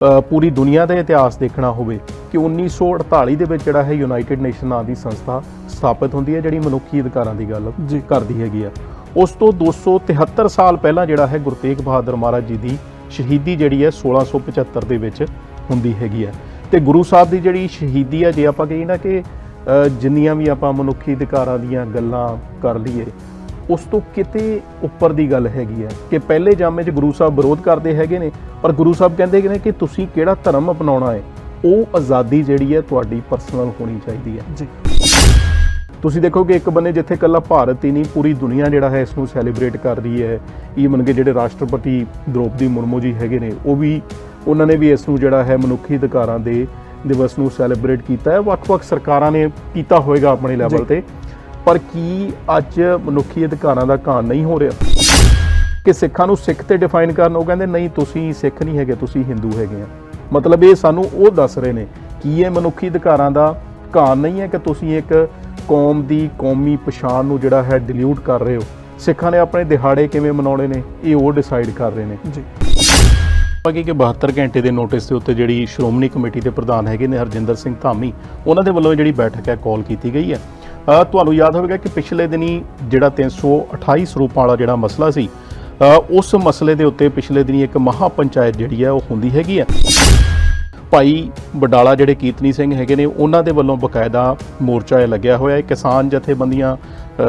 ਪੂਰੀ ਦੁਨੀਆ ਦਾ ਇਤਿਹਾਸ ਦੇਖਣਾ ਹੋਵੇ ਕਿ 1948 ਦੇ ਵਿੱਚ ਜਿਹੜਾ ਹੈ ਯੂਨਾਈਟਿਡ ਨੇਸ਼ਨ ਨਾਂ ਦੀ ਸੰਸਥਾ ਸਥਾਪਿਤ ਹੁੰਦੀ ਹੈ ਜਿਹੜੀ ਮਨੁੱਖੀ ਅਧਿਕਾਰਾਂ ਦੀ ਗੱਲ। ਕਰਦੀ ਹੈਗੀ ਆ ਉਸ ਤੋਂ 273 ਸਾਲ ਪਹਿਲਾਂ ਜਿਹੜਾ ਹੈ ਗੁਰੂ ਤੇਗ ਬਹਾਦਰ ਮਹਾਰਾਜ ਜੀ ਦੀ ਸ਼ਹੀਦੀ ਜਿਹੜੀ ਹੈ 1675 ਦੇ ਵਿੱਚ ਹੁੰਦੀ ਹੈਗੀ ਹੈ ਤੇ ਗੁਰੂ ਸਾਹਿਬ ਦੀ ਜਿਹੜੀ ਸ਼ਹੀਦੀ ਹੈ ਜੇ ਆਪਾਂ ਕਹੀਏ ਨਾ ਕਿ ਜਿੰਨੀਆਂ ਵੀ ਆਪਾਂ ਮਨੁੱਖੀ ਅਧਿਕਾਰਾਂ ਦੀਆਂ ਗੱਲਾਂ ਕਰ ਲਈਏ ਉਸ ਤੋਂ ਕਿਤੇ ਉੱਪਰ ਦੀ ਗੱਲ ਹੈਗੀ ਹੈ ਕਿ ਪਹਿਲੇ ਜਾਮੇ 'ਚ ਗੁਰੂ ਸਾਹਿਬ ਵਿਰੋਧ ਕਰਦੇ ਹੈਗੇ ਨੇ ਪਰ ਗੁਰੂ ਸਾਹਿਬ ਕਹਿੰਦੇ ਨੇ ਕਿ ਤੁਸੀਂ ਕਿਹੜਾ ਧਰਮ ਅਪਣਾਉਣਾ ਹੈ? ਉਹ ਆਜ਼ਾਦੀ ਜਿਹੜੀ ਹੈ ਤੁਹਾਡੀ ਪਰਸਨਲ ਹੋਣੀ ਚਾਹੀਦੀ ਹੈ। ਜੀ। ਤੁਸੀਂ ਦੇਖੋ ਕਿ ਇੱਕ ਬੰਨੇ ਜਿੱਥੇ ਕੱਲਾ ਭਾਰਤ ਹੀ ਨਹੀਂ ਪੂਰੀ ਦੁਨੀਆ ਜਿਹੜਾ ਹੈ ਇਸ ਨੂੰ ਸੈਲੀਬ੍ਰੇਟ ਕਰ ਰਹੀ ਹੈ। ਈਵਨ ਕਿ ਜਿਹੜੇ ਰਾਸ਼ਟਰਪਤੀ ਦ੍ਰੋਪਦੀ ਮੁਰਮੂ ਜੀ ਹੈਗੇ ਨੇ ਉਹ ਵੀ ਉਹਨਾਂ ਨੇ ਵੀ ਇਸ ਨੂੰ ਜਿਹੜਾ ਹੈ ਮਨੁੱਖੀ ਅਧਿਕਾਰਾਂ ਦੇ ਦਿਵਸ ਨੂੰ ਸੈਲੀਬ੍ਰੇਟ ਕੀਤਾ ਹੈ। ਵੱਖ-ਵੱਖ ਸਰਕਾਰਾਂ ਨੇ ਕੀਤਾ ਹੋਵੇਗਾ ਆਪਣੇ ਲੈਵਲ। ਤੇ। ਪਰ ਕੀ ਅੱਜ ਮਨੁੱਖੀ ਅਧਿਕਾਰਾਂ ਦਾ ਘਾਣ ਨਹੀਂ ਹੋ ਰਿਹਾ? ਕਿ ਸਿੱਖਾਂ ਨੂੰ ਸਿੱਖ ਤੇ ਡਿਫਾਈਨ ਕਰਨ ਉਹ ਕਹਿੰਦੇ ਨਹੀਂ ਤੁਸੀਂ ਸਿੱਖ ਨਹੀਂ ਹੈਗੇ ਤੁਸੀਂ ਹਿੰਦੂ ਹੈਗੇ ਆ। ਮਤਲਬ ਇਹ ਸਾਨੂੰ ਉਹ ਦੱਸ ਰਹੇ ਨੇ ਕੀ ਇਹ ਮਨੁੱਖੀ ਅਧਿਕਾਰਾਂ ਦਾ ਘਾਣ ਨਹੀਂ ਹੈ ਕਿ ਤੁਸੀਂ ਇੱਕ ਕੌਮ ਦੀ ਕੌਮੀ ਪਛਾਣ ਨੂੰ ਜਿਹੜਾ ਹੈ ਡਿਲੂਟ ਕਰ ਰਹੇ ਹੋ। ਸਿੱਖਾਂ ਨੇ ਆਪਣੇ ਦਿਹਾੜੇ ਕਿਵੇਂ ਮਨਾਉਣੇ ਨੇ ਇਹ ਉਹ ਡਿਸਾਈਡ ਕਰ ਰਹੇ ਨੇ। ਜੀ। ਬਾਕੀ ਕਿ 72 ਘੰਟੇ ਦੇ ਨੋਟਿਸ ਦੇ ਉੱਤੇ ਜਿਹੜੀ ਸ਼੍ਰੋਮਣੀ ਕਮੇਟੀ ਦੇ ਪ੍ਰਧਾਨ ਹੈਗੇ ਨੇ ਹਰਜਿੰਦਰ ਸਿੰਘ ਧਾਮੀ ਉਹਨਾਂ ਦੇ ਵੱਲੋਂ ਜਿਹੜੀ ਬੈਠਕ ਹੈ ਕਾਲ ਕੀਤੀ ਗਈ ਹੈ। ਤੁਹਾਨੂੰ ਯਾਦ ਹੋਵੇਗਾ ਕਿ ਪਿਛਲੇ ਦਿਨੀ ਜਿਹੜਾ 328 ਸਰੂਪਾਂ ਵਾਲਾ ਜਿਹੜਾ ਮਸਲਾ ਸੀ ਉਸ ਮਸਲੇ ਦੇ ਉੱਤੇ ਪਿਛਲੇ ਦਿਨੀ ਇੱਕ ਮਹਾ ਪੰਚਾਇਤ ਜਿਹੜੀ ਹੈ ਉਹ ਹੁੰਦੀ ਹੈਗੀ ਹੈ। ਭਾਈ ਬਡਾਲਾ ਜਿਹੜੇ ਕੀਰਤਨੀ ਸਿੰਘ ਹੈਗੇ ਨੇ ਉਹਨਾਂ ਦੇ ਵੱਲੋਂ ਬਕਾਇਦਾ ਮੋਰਚਾ ਲੱਗਿਆ ਹੋਇਆ ਹੈ। ਕਿਸਾਨ ਜਥੇਬੰਦੀਆਂ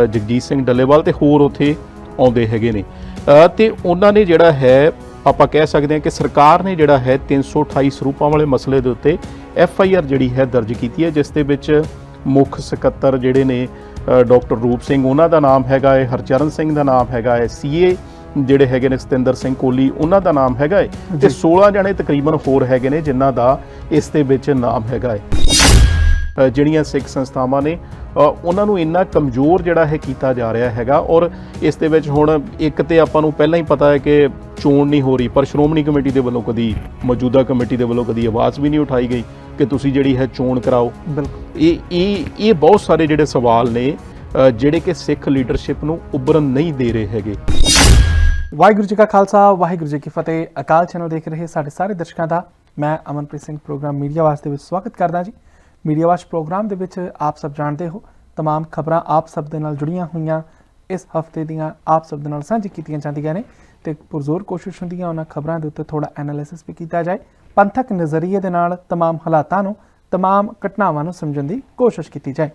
ਜਗਜੀਤ ਸਿੰਘ ਡੱਲੇਵਾਲ ਤੇ ਹੋਰ ਉੱਥੇ ਆਉਂਦੇ ਹੈਗੇ ਨੇ। ਅ, ਤੇ ਉਹਨਾਂ ਨੇ ਜਿਹੜਾ ਹੈ ਆਪਾਂ ਕਹਿ ਸਕਦੇ ਹਾਂ ਕਿ ਸਰਕਾਰ ਨੇ ਜਿਹੜਾ ਹੈ 328 ਸਰੂਪਾਂ ਵਾਲੇ ਮਸਲੇ ਦੇ ਉੱਤੇ ਐਫ ਆਈ ਆਰ ਜਿਹੜੀ ਹੈ ਦਰਜ ਕੀਤੀ ਹੈ ਜਿਸ ਦੇ ਵਿੱਚ ਮੁੱਖ ਸਕੱਤਰ ਜਿਹੜੇ ਨੇ ਡਾਕਟਰ ਰੂਪ ਸਿੰਘ ਉਹਨਾਂ ਦਾ ਨਾਮ ਹੈਗਾ ਹੈ ਹਰਚਰਨ ਸਿੰਘ ਦਾ ਨਾਮ ਹੈਗਾ ਹੈ ਸੀਏ ਜਿਹੜੇ ਹੈਗੇ ਨੇ ਸਤਿੰਦਰ ਸਿੰਘ ਕੋਲੀ ਉਹਨਾਂ ਦਾ ਨਾਮ ਹੈਗਾ ਹੈ ਤੇ ਜੀ। 16 ਜਣੇ ਤਕਰੀਬਨ ਹੋਰ ਹੈਗੇ ਨੇ ਜਿਨ੍ਹਾਂ ਦਾ ਇਸ ਦੇ ਵਿੱਚ ਨਾਮ ਹੈਗਾ ਹੈ ਜਿਹੜੀਆਂ ਸਿੱਖ ਸੰਸਥਾਵਾਂ ਨੇ ਉਹਨਾਂ ਨੂੰ ਇੰਨਾ ਕਮਜ਼ੋਰ ਜਿਹੜਾ ਹੈ ਕੀਤਾ ਜਾ ਰਿਹਾ ਹੈਗਾ ਔਰ ਇਸ ਦੇ ਵਿੱਚ ਹੁਣ ਇੱਕ ਤੇ ਆਪਾਂ ਨੂੰ ਪਹਿਲਾਂ ਹੀ ਪਤਾ ਹੈ ਕਿ ਚੋਣ ਨਹੀਂ ਹੋ ਰਹੀ ਪਰ ਸ਼੍ਰੋਮਣੀ ਕਮੇਟੀ ਦੇ ਵੱਲੋਂ ਕਦੀ ਮੌਜੂਦਾ ਕਮੇਟੀ ਦੇ ਵੱਲੋਂ ਕਦੀ ਆਵਾਜ਼ ਵੀ ਨਹੀਂ ਉਠਾਈ ਗਈ ਕਿ ਤੁਸੀਂ ਜਿਹੜੀ ਹੈ ਚੋਣ ਕਰਾਓ। ਬਿਲਕੁਲ। ਇਹ ਇਹ ਇਹ ਬਹੁਤ ਸਾਰੇ ਜਿਹੜੇ ਸਵਾਲ ਨੇ ਜਿਹੜੇ ਕਿ ਸਿੱਖ ਲੀਡਰਸ਼ਿਪ ਨੂੰ ਉੱਭਰਨ ਨਹੀਂ ਦੇ ਰਹੇ ਹੈਗੇ। ਵਾਹਿਗੁਰੂ ਜੀ ਕਾ ਖਾਲਸਾ ਵਾਹਿਗੁਰੂ ਜੀ ਕੀ ਫਤਿਹ। ਅਕਾਲ ਚੈਨਲ ਦੇਖ ਰਹੇ ਸਾਡੇ ਸਾਰੇ ਦਰਸ਼ਕਾਂ ਦਾ ਮੈਂ ਅਮਨਪ੍ਰੀਤ ਸਿੰਘ ਪ੍ਰੋਗਰਾਮ ਮੀਡੀਆ ਵਾਸਤੇ ਵਿੱਚ ਸਵਾਗਤ ਕਰਦਾ ਜੀ। ਮੀਡੀਆ ਵਾਚ ਪ੍ਰੋਗਰਾਮ ਦੇ ਵਿੱਚ ਆਪ ਸਭ ਜਾਣਦੇ ਹੋ तमाम ਖਬਰਾਂ ਆਪ ਸਭ ਦੇ ਨਾਲ ਜੁੜੀਆਂ ਹੋਈਆਂ ਇਸ ਹਫਤੇ ਦੀਆਂ ਆਪ ਸਭ ਦੇ ਨਾਲ ਸਾਂਝੀ ਕੀਤੀਆਂ ਜਾਂਦੀਆਂ ਨੇ ਤੇ ਪੁਰਜ਼ੋਰ ਕੋਸ਼ਿਸ਼ ਹੁੰਦੀ ਹੈ ਉਹਨਾਂ ਖਬਰਾਂ ਦੇ ਉੱਤੇ ਥੋੜਾ ਐਨਾਲਿਸਿਸ ਵੀ ਕੀਤਾ ਜਾਏ ਪੰਥਕ ਨਜ਼ਰੀਏ ਦੇ ਨਾਲ तमाम ਹਾਲਾਤਾਂ ਨੂੰ तमाम ਘਟਨਾਵਾਂ ਨੂੰ ਸਮਝਣ ਦੀ ਕੋਸ਼ਿਸ਼ ਕੀਤੀ ਜਾਏ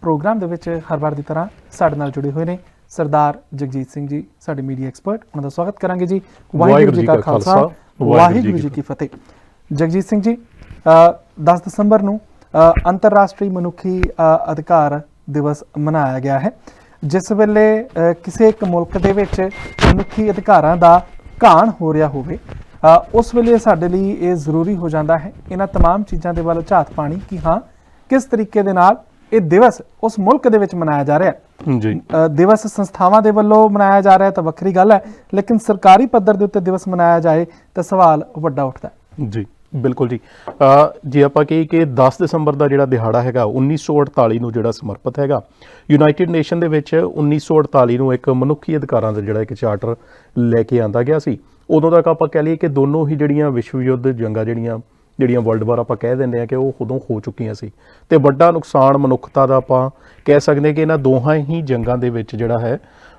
ਪ੍ਰੋਗਰਾਮ ਦੇ ਵਿੱਚ ਹਰ ਵਾਰ ਦੀ ਤਰ੍ਹਾਂ ਸਾਡੇ ਨਾਲ ਜੁੜੇ ਹੋਏ ਨੇ ਸਰਦਾਰ ਜਗਜੀਤ ਸਿੰਘ ਜੀ ਸਾਡੇ ਮੀਡੀਆ ਐਕਸਪਰਟ ਉਹਨਾਂ ਦਾ ਸਵਾਗਤ ਕਰਾਂਗੇ ਜੀ ਵਾਹਿਗੁਰੂ ਜੀ ਕਾ ਖਾਲਸਾ ਵਾਹਿਗੁਰੂ ਜੀ ਕੀ ਫਤਿਹ ਜਗਜੀਤ ਸਿੰਘ ਜੀ ਅ, 10 ਦਸੰਬਰ ਨੂੰ ਅ, ਅੰਤਰਰਾਸ਼ਟਰੀ ਮਨੁੱਖੀ ਅ, ਅਧਿਕਾਰ ਦਿਵਸ ਮਨਾਇਆ ਗਿਆ ਹੈ ਜਿਸ ਵੇਲੇ ਅ, ਕਿਸੇ ਇੱਕ ਮੁਲਕ ਦੇ ਵਿੱਚ ਮਨੁੱਖੀ ਅਧਿਕਾਰਾਂ ਦਾ ਘਾਣ ਹੋ ਰਿਹਾ ਹੋਵੇ ਅ, ਉਸ ਵੇਲੇ ਸਾਡੇ ਲਈ ਇਹ ਜ਼ਰੂਰੀ ਹੋ ਜਾਂਦਾ ਹੈ ਇਹਨਾਂ तमाम ਚੀਜ਼ਾਂ ਦੇ ਵੱਲ ਝਾਤ ਪਾਣੀ ਕਿ ਹਾਂ ਕਿਸ ਤਰੀਕੇ ਦੇ ਨਾਲ ਇਹ ਦਿਵਸ ਉਸ ਮੁਲਕ ਦੇ ਵਿੱਚ ਮਨਾਇਆ ਜਾ ਰਿਹਾ ਹੈ ਜੀ ਅ, ਦਿਵਸ ਸੰਸਥਾਵਾਂ ਦੇ ਵੱਲੋਂ ਮਨਾਇਆ ਜਾ ਰਿਹਾ ਹੈ ਤਾਂ ਵੱਖਰੀ ਗੱਲ ਹੈ ਲੇਕਿਨ ਸਰਕਾਰੀ ਪੱਧਰ ਦੇ ਉੱਤੇ ਦਿਵਸ ਮਨਾਇਆ ਜਾਏ ਤਾਂ ਸਵਾਲ ਵੱਡਾ ਉੱਠਦਾ ਹੈ ਜੀ ਬਿਲਕੁਲ ਜੀ। ਜੇ ਆਪਾਂ ਕਹੀ ਕਿ 10 ਦਸੰਬਰ ਦਾ ਜਿਹੜਾ ਦਿਹਾੜਾ ਹੈਗਾ 1948 ਨੂੰ ਜਿਹੜਾ ਸਮਰਪਿਤ ਹੈਗਾ, ਯੂਨਾਈਟਿਡ ਨੇਸ਼ਨ ਦੇ ਵਿੱਚ 1948 ਨੂੰ ਇੱਕ ਮਨੁੱਖੀ ਅਧਿਕਾਰਾਂ ਦਾ ਜਿਹੜਾ ਇੱਕ ਚਾਰਟਰ ਲੈ ਕੇ ਆਂਦਾ ਗਿਆ ਸੀ। ਉਦੋਂ ਤੱਕ ਆਪਾਂ ਕਹਿ ਲਈਏ ਕਿ ਦੋਨੋਂ ਹੀ ਜਿਹੜੀਆਂ ਵਿਸ਼ਵ ਯੁੱਧ ਜੰਗਾਂ ਜਿਹੜੀਆਂ ਜਿਹੜੀਆਂ ਵਰਲਡ ਵਾਰ ਆਪਾਂ ਕਹਿ ਦਿੰਦੇ ਆ ਕਿ ਉਹ ਉਦੋਂ ਹੋ ਚੁੱਕੀਆਂ ਸੀ। ਤੇ ਵੱਡਾ ਨੁਕਸਾਨ ਮਨੁੱਖਤਾ ਦਾ ਆਪਾਂ ਕਹਿ ਸਕਦੇ ਹਾਂ ਕਿ ਇਹਨਾਂ ਦੋਹਾਂ ਹੀ ਜੰਗਾਂ ਦੇ ਵਿੱਚ ਜਿਹੜਾ ਹੈ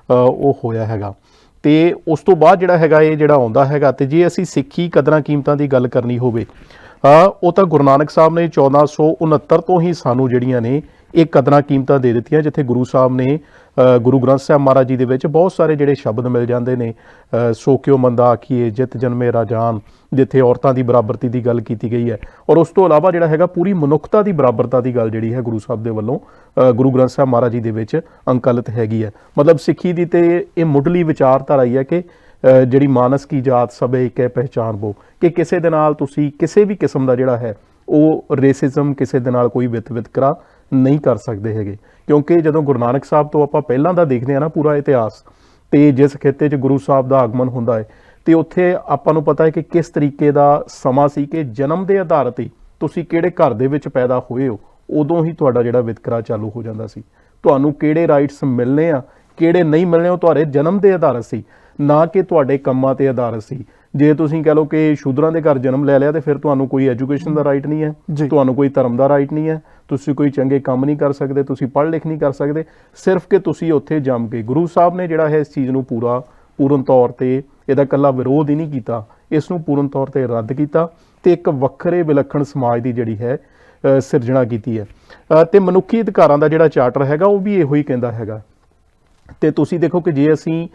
ਉਹ ਹੋਇਆ ਹੈਗਾ। ਤੇ ਉਸ ਤੋਂ ਬਾਅਦ ਜਿਹੜਾ ਹੈਗਾ ਇਹ ਜਿਹੜਾ ਆਉਂਦਾ ਹੈਗਾ ਤੇ ਜੇ ਅਸੀਂ ਸਿੱਖੀ ਕਦਰਾਂ ਕੀਮਤਾਂ ਦੀ ਗੱਲ ਕਰਨੀ ਹੋਵੇ ਉਹ ਤਾਂ ਗੁਰੂ ਨਾਨਕ ਸਾਹਿਬ ਨੇ 1469 ਤੋਂ ਹੀ ਸਾਨੂੰ ਜਿਹੜੀਆਂ ਨੇ ਇਹ ਕਦਰਾਂ ਕੀਮਤਾਂ ਦੇ ਦਿੱਤੀਆਂ, ਜਿੱਥੇ ਗੁਰੂ ਸਾਹਿਬ ਨੇ ਗੁਰੂ ਗ੍ਰੰਥ ਸਾਹਿਬ ਮਹਾਰਾਜ ਜੀ ਦੇ ਵਿੱਚ ਬਹੁਤ ਸਾਰੇ ਜਿਹੜੇ ਸ਼ਬਦ ਮਿਲ ਜਾਂਦੇ ਨੇ। ਅ, ਸੋ ਕਿਉ ਮੰਦਾ ਆਖੀਏ ਜਿਤ ਜਨਮੇ ਰਾਜਾਨ ਜਿੱਥੇ ਔਰਤਾਂ ਦੀ ਬਰਾਬਰਤੀ ਦੀ ਗੱਲ ਕੀਤੀ ਗਈ ਹੈ। ਔਰ ਉਸ ਤੋਂ ਇਲਾਵਾ ਜਿਹੜਾ ਹੈਗਾ ਪੂਰੀ ਮਨੁੱਖਤਾ ਦੀ ਬਰਾਬਰਤਾ ਦੀ ਗੱਲ ਜਿਹੜੀ ਹੈ ਗੁਰੂ ਸਾਹਿਬ ਦੇ ਵੱਲੋਂ ਗੁਰੂ ਗ੍ਰੰਥ ਸਾਹਿਬ ਮਹਾਰਾਜ ਜੀ ਦੇ ਵਿੱਚ ਅੰਕਲਿਤ ਹੈਗੀ ਹੈ। ਮਤਲਬ ਸਿੱਖੀ ਦੀ ਤੇ ਇਹ ਮੁੱਢਲੀ ਵਿਚਾਰਧਾਰਾ ਹੀ ਹੈ ਕਿ ਜਿਹੜੀ ਮਾਨਸ ਕੀ ਜਾਤ ਸਭੇ ਇੱਕ ਹੈ ਪਹਿਚਾਨ ਬੋ। ਕਿ ਕਿਸੇ ਦੇ ਨਾਲ ਤੁਸੀਂ ਕਿਸੇ ਵੀ ਕਿਸਮ ਦਾ ਜਿਹੜਾ ਹੈ ਉਹ ਰੇਸਿਜ਼ਮ ਕਿਸੇ ਦੇ ਨਾਲ ਕੋਈ ਵਿਤ ਵਿਤਕਰਾ ਨਹੀਂ ਕਰ ਸਕਦੇ ਹੈਗੇ। ਕਿਉਂਕਿ ਜਦੋਂ ਗੁਰੂ ਨਾਨਕ ਸਾਹਿਬ ਤੋਂ ਆਪਾਂ ਪਹਿਲਾਂ ਦਾ ਦੇਖਦੇ ਆ ਨਾ ਪੂਰਾ ਇਤਿਹਾਸ, ਤੇ ਜਿਸ ਖੇਤੇ 'ਚ ਗੁਰੂ ਸਾਹਿਬ ਦਾ ਆਗਮਨ ਹੁੰਦਾ ਹੈ, ਤੇ ਉੱਥੇ ਆਪਾਂ ਨੂੰ ਪਤਾ ਹੈ ਕਿ ਕਿਸ ਤਰੀਕੇ ਦਾ ਸਮਾਂ ਸੀ ਕਿ ਜਨਮ ਦੇ ਆਧਾਰ ਤੇ ਤੁਸੀਂ ਕਿਹੜੇ ਘਰ ਦੇ ਵਿੱਚ ਪੈਦਾ ਹੋਏ ਹੋ, ਉਦੋਂ ਹੀ ਤੁਹਾਡਾ ਜਿਹੜਾ ਵਿਤਕਰਾ ਚਾਲੂ ਹੋ ਜਾਂਦਾ ਸੀ। ਤੁਹਾਨੂੰ ਕਿਹੜੇ ਰਾਈਟਸ ਮਿਲਨੇ ਆ, ਕਿਹੜੇ ਨਹੀਂ ਮਿਲਨੇ ਉਹ ਤੁਹਾਡੇ ਜਨਮ ਦੇ ਆਧਾਰ ਸੀ, ਨਾ ਕਿ ਤੁਹਾਡੇ ਕੰਮਾਂ ਤੇ ਆਧਾਰਿਤ ਸੀ। ਜੇ ਤੁਸੀਂ ਕਹ ਲਓ ਕਿ ਸ਼ੂਦਰਾਂ ਦੇ ਘਰ ਜਨਮ ਲੈ ਲਿਆ ਤੇ ਫਿਰ ਤੁਹਾਨੂੰ ਕੋਈ ਐਜੂਕੇਸ਼ਨ ਦਾ ਰਾਈਟ ਨਹੀਂ। ਹੈ ਤੁਹਾਨੂੰ ਕੋਈ ਧਰਮ ਦਾ ਰਾਈਟ ਨਹੀਂ ਹੈ ਤੁਸੀਂ ਕੋਈ ਚੰਗੇ ਕੰਮ ਨਹੀਂ ਕਰ ਸਕਦੇ ਤੁਸੀਂ ਪੜ੍ਹ ਲਿਖ ਨਹੀਂ ਕਰ ਸਕਦੇ ਸਿਰਫ ਕਿ ਤੁਸੀਂ ਉੱਥੇ ਜੰਮ ਕੇ ਗੁਰੂ ਸਾਹਿਬ ਨੇ ਜਿਹੜਾ ਹੈ ਇਸ ਚੀਜ਼ ਨੂੰ ਪੂਰਾ ਪੂਰਨ ਤੌਰ ਤੇ ਇਹਦਾ ਕੱਲਾ ਵਿਰੋਧ ਹੀ ਨਹੀਂ ਕੀਤਾ ਇਸ ਨੂੰ ਪੂਰਨ ਤੌਰ ਤੇ ਰੱਦ ਕੀਤਾ ਤੇ ਇੱਕ ਵੱਖਰੇ ਵਿਲੱਖਣ ਸਮਾਜ ਦੀ ਜਿਹੜੀ ਹੈ ਸਿਰਜਣਾ ਕੀਤੀ ਹੈ ਤੇ ਮਨੁੱਖੀ ਅਧਿਕਾਰਾਂ ਦਾ ਜਿਹੜਾ ਚਾਰਟਰ ਹੈਗਾ ਉਹ ਵੀ ਇਹੋ ਹੀ ਕਹਿੰਦਾ ਹੈਗਾ ਤੇ ਤੁਸੀਂ ਦੇਖੋ ਕਿ ਜੇ ਅਸੀਂ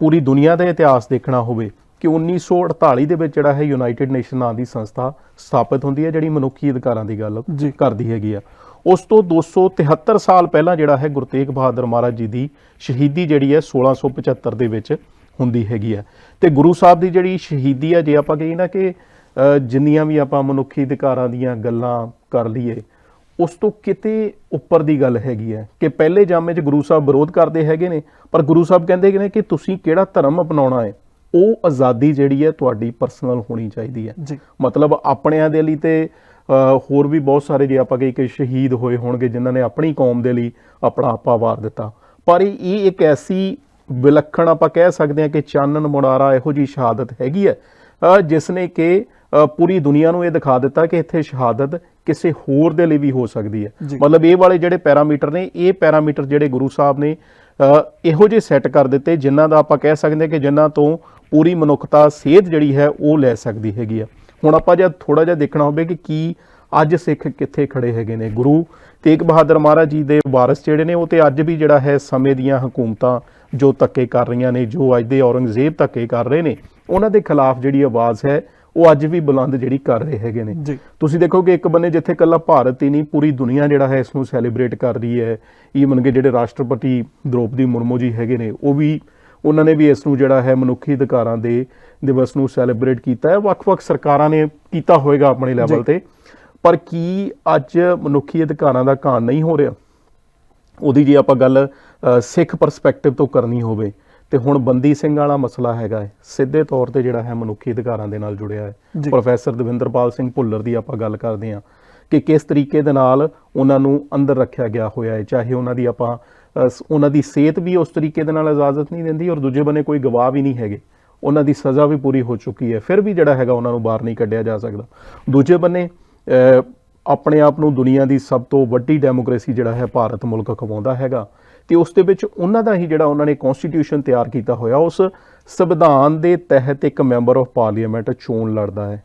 ਪੂਰੀ ਦੁਨੀਆ ਦਾ ਇਤਿਹਾਸ ਦੇਖਣਾ ਹੋਵੇ ਕਿ 1948 ਦੇ ਵਿੱਚ ਜਿਹੜਾ ਹੈ ਯੂਨਾਈਟਿਡ ਨੇਸ਼ਨ ਨਾਂ ਦੀ ਸੰਸਥਾ ਸਥਾਪਿਤ ਹੁੰਦੀ ਹੈ ਜਿਹੜੀ ਮਨੁੱਖੀ ਅਧਿਕਾਰਾਂ ਦੀ ਗੱਲ। ਕਰਦੀ ਹੈਗੀ ਆ। ਉਸ ਤੋਂ 273 ਸਾਲ ਪਹਿਲਾਂ ਜਿਹੜਾ ਹੈ ਗੁਰੂ ਤੇਗ ਬਹਾਦਰ ਮਹਾਰਾਜ ਜੀ ਦੀ ਸ਼ਹੀਦੀ ਜਿਹੜੀ ਹੈ 1675 ਦੇ ਵਿੱਚ ਹੁੰਦੀ ਹੈਗੀ ਆ। ਤੇ ਗੁਰੂ ਸਾਹਿਬ ਦੀ ਜਿਹੜੀ ਸ਼ਹੀਦੀ ਆ ਜੇ ਆਪਾਂ ਕਹੀਏ ਨਾ ਕਿ ਜਿੰਨੀਆਂ ਵੀ ਆਪਾਂ ਮਨੁੱਖੀ ਅਧਿਕਾਰਾਂ ਦੀਆਂ ਗੱਲਾਂ ਕਰ ਲਈਏ ਉਸ ਤੋਂ ਕਿਤੇ ਉੱਪਰ ਦੀ ਗੱਲ ਹੈਗੀ ਹੈ ਕਿ ਪਹਿਲੇ ਜਾਮੇ 'ਚ ਗੁਰੂ ਸਾਹਿਬ ਵਿਰੋਧ ਕਰਦੇ ਹੈਗੇ ਨੇ ਪਰ ਗੁਰੂ ਸਾਹਿਬ ਕਹਿੰਦੇ ਨੇ ਕਿ ਤੁਸੀਂ ਕਿਹੜਾ ਧਰਮ ਅਪਣਾਉਣਾ ਹੈ? ਉਹ ਆਜ਼ਾਦੀ ਜਿਹੜੀ ਹੈ ਤੁਹਾਡੀ ਪਰਸਨਲ ਹੋਣੀ ਚਾਹੀਦੀ ਹੈ। ਮਤਲਬ ਆਪਣਿਆਂ ਦੇ ਲਈ ਤੇ ਹੋਰ ਵੀ ਬਹੁਤ ਸਾਰੇ ਜੇ ਆਪਾਂ ਕਹੀਏ ਕਿ ਸ਼ਹੀਦ ਹੋਏ ਹੋਣਗੇ ਜਿਨ੍ਹਾਂ ਨੇ ਆਪਣੀ ਕੌਮ ਦੇ ਲਈ ਆਪਣਾ ਆਪਾ ਵਾਰ ਦਿੱਤਾ। ਪਰ ਇਹ ਇੱਕ ਐਸੀ ਵਿਲੱਖਣ ਆਪਾਂ ਕਹਿ ਸਕਦੇ ਹਾਂ ਕਿ ਚਾਨਣ ਮੁਨਾਰਾ ਇਹੋ ਜੀ ਸ਼ਹਾਦਤ ਹੈਗੀ ਹੈ ਜਿਸ ਨੇ ਕਿ ਪੂਰੀ ਦੁਨੀਆ ਨੂੰ ਇਹ ਦਿਖਾ ਦਿੱਤਾ ਕਿ ਇੱਥੇ ਸ਼ਹਾਦਤ ਕਿਸੇ ਹੋਰ ਦੇ ਲਈ ਵੀ ਹੋ ਸਕਦੀ ਹੈ। ਮਤਲਬ ਇਹ ਵਾਲੇ ਜਿਹੜੇ ਪੈਰਾਮੀਟਰ ਨੇ ਇਹ ਪੈਰਾਮੀਟਰ ਜਿਹੜੇ ਗੁਰੂ ਸਾਹਿਬ ਨੇ ਇਹੋ ਜਿਹੇ ਸੈੱਟ ਕਰ ਦਿੱਤੇ ਜਿਨ੍ਹਾਂ ਦਾ ਆਪਾਂ ਕਹਿ ਸਕਦੇ ਹਾਂ ਕਿ ਜਿਨ੍ਹਾਂ ਤੋਂ ਪੂਰੀ ਮਨੁੱਖਤਾ ਸੇਧ ਜਿਹੜੀ ਹੈ ਉਹ ਲੈ ਸਕਦੀ ਹੈਗੀ ਆ। ਹੁਣ ਆਪਾਂ ਜੇ ਥੋੜਾ ਜਿਹਾ ਦੇਖਣਾ ਹੋਵੇ ਕਿ ਕੀ ਅੱਜ ਸਿੱਖ ਕਿੱਥੇ ਖੜੇ ਹੈਗੇ ਨੇ। ਗੁਰੂ ਤੇਗ ਬਹਾਦਰ ਮਹਾਰਾਜ ਜੀ ਦੇ ਵਾਰਿਸ ਜਿਹੜੇ ਨੇ ਉਹ ਤੇ ਅੱਜ ਵੀ ਜਿਹੜਾ ਹੈ ਸਮੇਂ ਦੀਆਂ ਹਕੂਮਤਾਂ ਜੋ ਧੱਕੇ ਕਰ ਰਹੀਆਂ ਨੇ ਜੋ ਅੱਜ ਦੇ ਔਰੰਗਜ਼ੇਬ ਧੱਕੇ ਕਰ ਰਹੇ ਨੇ ਉਹਨਾਂ ਦੇ ਖਿਲਾਫ ਜਿਹੜੀ ਆਵਾਜ਼ ਹੈ ਉਹ ਅੱਜ ਵੀ ਬੁਲੰਦ ਜਿਹੜੀ ਕਰ ਰਹੇ ਹੈਗੇ ਨੇ। ਜੀ। ਤੁਸੀਂ ਦੇਖੋਗੇ ਇੱਕ ਬੰਨੇ ਜਿੱਥੇ ਕੱਲਾ ਭਾਰਤ ਹੀ ਨਹੀਂ ਪੂਰੀ ਦੁਨੀਆ ਜਿਹੜਾ ਹੈ ਇਸ ਨੂੰ ਸੈਲੀਬ੍ਰੇਟ ਕਰ ਰਹੀ ਹੈ। ਈਵਨ ਕਿ ਜਿਹੜੇ ਰਾਸ਼ਟਰਪਤੀ ਦ੍ਰੋਪਦੀ ਮੁਰਮੂ ਜੀ ਹੈਗੇ ਨੇ ਉਹ ਵੀ ਉਹਨਾਂ ਨੇ ਵੀ ਇਸ ਨੂੰ ਜਿਹੜਾ ਹੈ ਮਨੁੱਖੀ ਅਧਿਕਾਰਾਂ ਦੇ ਦਿਵਸ ਨੂੰ ਸੈਲੀਬ੍ਰੇਟ ਕੀਤਾ ਹੈ। ਵੱਖ-ਵੱਖ ਸਰਕਾਰਾਂ ਨੇ ਕੀਤਾ ਹੋਵੇਗਾ ਆਪਣੇ ਲੈਵਲ। ਤੇ। ਪਰ ਕੀ ਅੱਜ ਮਨੁੱਖੀ ਅਧਿਕਾਰਾਂ ਦਾ ਘਾਣ ਨਹੀਂ ਹੋ ਰਿਹਾ? ਉਹਦੀ ਜੇ ਆਪਾਂ ਗੱਲ ਸਿੱਖ ਪਰਸਪੈਕਟਿਵ ਤੋਂ ਕਰਨੀ ਹੋਵੇ ਤੇ ਹੁਣ ਬੰਦੀ ਸਿੰਘ ਵਾਲਾ ਮਸਲਾ ਹੈਗਾ ਹੈ। ਸਿੱਧੇ ਤੌਰ ਤੇ ਜਿਹੜਾ ਹੈ ਮਨੁੱਖੀ ਅਧਿਕਾਰਾਂ ਦੇ ਨਾਲ ਜੁੜਿਆ ਹੈ। ਪ੍ਰੋਫੈਸਰ ਦਵਿੰਦਰਪਾਲ ਸਿੰਘ ਭੁੱਲਰ ਦੀ ਆਪਾਂ ਗੱਲ ਕਰਦੇ ਹਾਂ ਕਿ ਕਿਸ ਤਰੀਕੇ ਦੇ ਨਾਲ ਉਹਨਾਂ ਨੂੰ ਅੰਦਰ ਰੱਖਿਆ ਗਿਆ ਹੋਇਆ ਹੈ ਚਾਹੇ ਉਹਨਾਂ ਦੀ ਆਪਾਂ ਉਹਨਾਂ ਦੀ ਸਿਹਤ ਵੀ ਉਸ ਤਰੀਕੇ ਦੇ ਨਾਲ ਇਜਾਜ਼ਤ ਨਹੀਂ ਦਿੰਦੀ ਔਰ ਦੂਜੇ ਬੰਨੇ ਕੋਈ ਗਵਾਹ ਵੀ ਨਹੀਂ ਹੈਗੇ। ਉਹਨਾਂ ਦੀ ਸਜ਼ਾ ਵੀ ਪੂਰੀ ਹੋ ਚੁੱਕੀ ਹੈ। ਫਿਰ ਵੀ ਜਿਹੜਾ ਹੈਗਾ ਉਹਨਾਂ ਨੂੰ ਬਾਹਰ ਨਹੀਂ ਕੱਢਿਆ ਜਾ ਸਕਦਾ। ਦੂਜੇ ਬੰਨੇ ਆਪਣੇ ਆਪ ਨੂੰ ਦੁਨੀਆ ਦੀ ਸਭ ਤੋਂ ਵੱਡੀ ਡੈਮੋਕ੍ਰੇਸੀ ਜਿਹੜਾ ਹੈ ਭਾਰਤ ਮੁਲਕ ਖਵਾਉਂਦਾ ਹੈਗਾ। ਤੇ ਉਸ ਦੇ ਵਿੱਚ ਉਹਨਾਂ ਦਾ ਹੀ ਜਿਹੜਾ ਉਹਨਾਂ ਨੇ ਕਨਸਟੀਟਿਊਸ਼ਨ ਤਿਆਰ ਕੀਤਾ ਹੋਇਆ ਉਸ ਸੰਵਿਧਾਨ ਦੇ ਤਹਿਤ ਇੱਕ ਮੈਂਬਰ ਆਫ ਪਾਰਲੀਮੈਂਟ ਚੋਣ ਲੜਦਾ ਹੈ।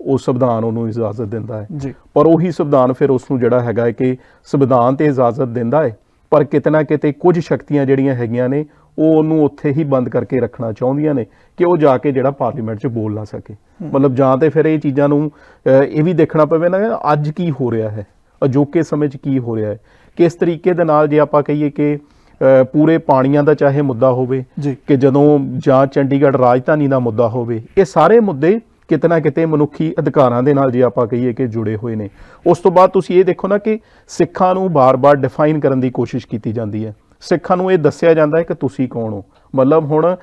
ਉਹ ਸੰਵਿਧਾਨ ਉਹਨੂੰ ਇਜਾਜ਼ਤ ਦਿੰਦਾ ਹੈ। ਪਰ ਉਹੀ ਸੰਵਿਧਾਨ ਫਿਰ ਉਸ ਨੂੰ ਜਿਹੜਾ ਹੈਗਾ ਹੈ ਕਿ ਸੰਵਿਧਾਨ ਤੇ ਇਜਾਜ਼ਤ ਦਿੰਦਾ ਹੈ। ਪਰ ਕਿਤੇ ਨਾ ਕਿਤੇ ਕੁਝ ਸ਼ਕਤੀਆਂ ਜਿਹੜੀਆਂ ਹੈਗੀਆਂ ਨੇ ਉਹ ਉਹਨੂੰ ਉੱਥੇ ਹੀ ਬੰਦ ਕਰਕੇ ਰੱਖਣਾ ਚਾਹੁੰਦੀਆਂ ਨੇ ਕਿ ਉਹ ਜਾ ਕੇ ਜਿਹੜਾ ਪਾਰਲੀਮੈਂਟ 'ਚ ਬੋਲ ਨਾ ਸਕੇ। ਮਤਲਬ ਜਾਂ ਤੇ ਫਿਰ ਇਹ ਚੀਜ਼ਾਂ ਨੂੰ ਇਹ ਵੀ ਦੇਖਣਾ ਪਵੇ ਨਾ ਅੱਜ ਕੀ ਹੋ ਰਿਹਾ ਹੈ ਅਜੋਕੇ ਸਮੇਂ 'ਚ ਕੀ ਹੋ ਰਿਹਾ ਹੈ। ਕਿਸ ਤਰੀਕੇ ਦੇ ਨਾਲ ਜੇ ਆਪਾਂ ਕਹੀਏ ਕਿ ਪੂਰੇ ਪਾਣੀਆਂ ਦਾ ਚਾਹੇ ਮੁੱਦਾ ਹੋਵੇ ਕਿ ਜਦੋਂ ਜਾਂ ਚੰਡੀਗੜ੍ਹ ਰਾਜਧਾਨੀ ਦਾ ਮੁੱਦਾ ਹੋਵੇ ਇਹ ਸਾਰੇ ਮੁੱਦੇ ਕਿਤੇ ਨਾ ਕਿਤੇ ਮਨੁੱਖੀ ਅਧਿਕਾਰਾਂ ਦੇ ਨਾਲ ਜੇ ਆਪਾਂ ਕਹੀਏ ਕਿ ਜੁੜੇ ਹੋਏ ਨੇ। ਉਸ ਤੋਂ ਬਾਅਦ ਤੁਸੀਂ ਇਹ ਦੇਖੋ ਨਾ ਕਿ ਸਿੱਖਾਂ ਨੂੰ ਬਾਰ-ਬਾਰ ਡਿਫਾਈਨ ਕਰਨ ਦੀ ਕੋਸ਼ਿਸ਼ ਕੀਤੀ ਜਾਂਦੀ ਹੈ। ਸਿੱਖਾਂ ਨੂੰ ਇਹ ਦੱਸਿਆ ਜਾਂਦਾ ਹੈ ਕਿ ਤੁਸੀਂ ਕੌਣ ਹੋ। ਮਤਲਬ ਹੁਣ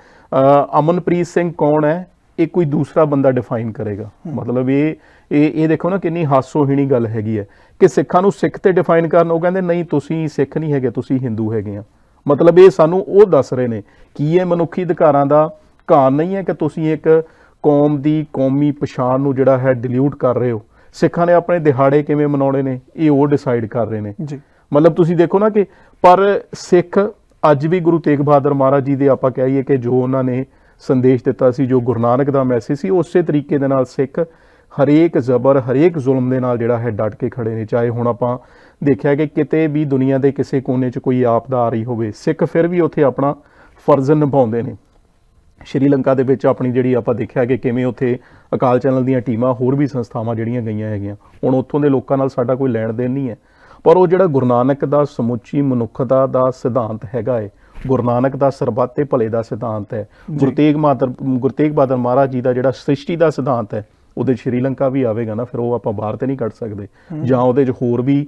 ਅਮਨਪ੍ਰੀਤ ਸਿੰਘ ਕੌਣ ਹੈ? ਇਹ ਕੋਈ ਦੂਸਰਾ ਬੰਦਾ ਡਿਫਾਈਨ ਕਰੇਗਾ। ਮਤਲਬ ਇਹ ਇਹ ਇਹ ਦੇਖੋ ਨਾ ਕਿੰਨੀ ਹਾਸੋਹੀਣੀ ਗੱਲ ਹੈਗੀ ਹੈ ਕਿ ਸਿੱਖਾਂ ਨੂੰ ਸਿੱਖ ਤੇ ਡਿਫਾਈਨ ਕਰਨ ਉਹ ਕਹਿੰਦੇ ਨਹੀਂ ਤੁਸੀਂ ਸਿੱਖ ਨਹੀਂ ਹੈਗੇ ਤੁਸੀਂ ਹਿੰਦੂ ਹੈਗੇ ਆ। ਮਤਲਬ ਇਹ ਸਾਨੂੰ ਉਹ ਦੱਸ ਰਹੇ ਨੇ ਕਿ ਇਹ ਮਨੁੱਖੀ ਅਧਿਕਾਰਾਂ ਦਾ ਘਾਣ ਨਹੀਂ ਹੈ ਕਿ ਤੁਸੀਂ ਇੱਕ ਕੌਮ ਦੀ ਕੌਮੀ ਪਛਾਣ ਨੂੰ ਜਿਹੜਾ ਹੈ ਡਿਲੂਟ ਕਰ ਰਹੇ ਹੋ। ਸਿੱਖਾਂ ਨੇ ਆਪਣੇ ਦਿਹਾੜੇ ਕਿਵੇਂ ਮਨਾਉਣੇ ਨੇ ਇਹ ਉਹ ਡਿਸਾਈਡ ਕਰ ਰਹੇ ਨੇ। ਜੀ। ਮਤਲਬ ਤੁਸੀਂ ਦੇਖੋ ਨਾ ਕਿ ਪਰ ਸਿੱਖ ਅੱਜ ਵੀ ਗੁਰੂ ਤੇਗ ਬਹਾਦਰ ਮਹਾਰਾਜ ਜੀ ਦੇ ਆਪਾਂ ਕਹੀਏ ਕਿ ਜੋ ਉਹਨਾਂ ਨੇ ਸੰਦੇਸ਼ ਦਿੱਤਾ ਸੀ ਜੋ ਗੁਰੂ ਨਾਨਕ ਦਾ ਮੈਸੇਜ ਸੀ ਉਸੇ ਤਰੀਕੇ ਦੇ ਨਾਲ ਸਿੱਖ ਹਰੇਕ ਜ਼ਬਰ ਹਰੇਕ ਜ਼ੁਲਮ ਦੇ ਨਾਲ ਜਿਹੜਾ ਹੈ ਡਟ ਕੇ ਖੜੇ ਨੇ। ਚਾਹੇ ਹੁਣ ਆਪਾਂ ਦੇਖਿਆ ਕਿ ਕਿਤੇ ਵੀ ਦੁਨੀਆ ਦੇ ਕਿਸੇ ਕੋਨੇ 'ਚ ਕੋਈ ਆਪਦਾ ਆ ਰਹੀ ਹੋਵੇ ਸਿੱਖ ਫਿਰ ਵੀ ਉੱਥੇ ਆਪਣਾ ਫਰਜ਼ ਨਿਭਾਉਂਦੇ ਨੇ। ਸ਼੍ਰੀਲੰਕਾ ਦੇ ਵਿੱਚ ਆਪਣੀ ਜਿਹੜੀ ਆਪਾਂ ਦੇਖਿਆ ਕਿ ਕਿਵੇਂ ਉੱਥੇ ਅਕਾਲ ਚੈਨਲ ਦੀਆਂ ਟੀਮਾਂ ਹੋਰ ਵੀ ਸੰਸਥਾਵਾਂ ਜਿਹੜੀਆਂ ਗਈਆਂ ਹੈਗੀਆਂ ਹੁਣ ਉੱਥੋਂ ਦੇ ਲੋਕਾਂ ਨਾਲ ਸਾਡਾ ਕੋਈ ਲੈਣ ਦੇਣ ਨਹੀਂ ਹੈ। ਪਰ ਉਹ ਜਿਹੜਾ ਗੁਰੂ ਨਾਨਕ ਦਾ ਸਮੁੱਚੀ ਮਨੁੱਖਤਾ ਦਾ ਸਿਧਾਂਤ ਹੈਗਾ ਹੈ ਗੁਰੂ ਨਾਨਕ ਦਾ ਸਰਬੱਤੇ ਭਲੇ ਦਾ ਸਿਧਾਂਤ ਹੈ। ਗੁਰੂ ਤੇਗ ਬਹਾਦਰ ਗੁਰੂ ਤੇਗ ਬਹਾਦਰ ਮਹਾਰਾਜ ਜੀ ਦਾ ਜਿਹੜਾ ਸ੍ਰਿਸ਼ਟੀ ਦਾ ਸਿਧਾਂਤ ਹੈ ਉਹਦੇ ਸ਼੍ਰੀਲੰਕਾ ਵੀ ਆਵੇਗਾ ਨਾ ਫਿਰ ਉਹ ਆਪਾਂ ਬਾਹਰ ਤੇ ਨਹੀਂ ਕੱਢ ਸਕਦੇ। ਜਾਂ ਉਹਦੇ 'ਚ ਹੋਰ ਵੀ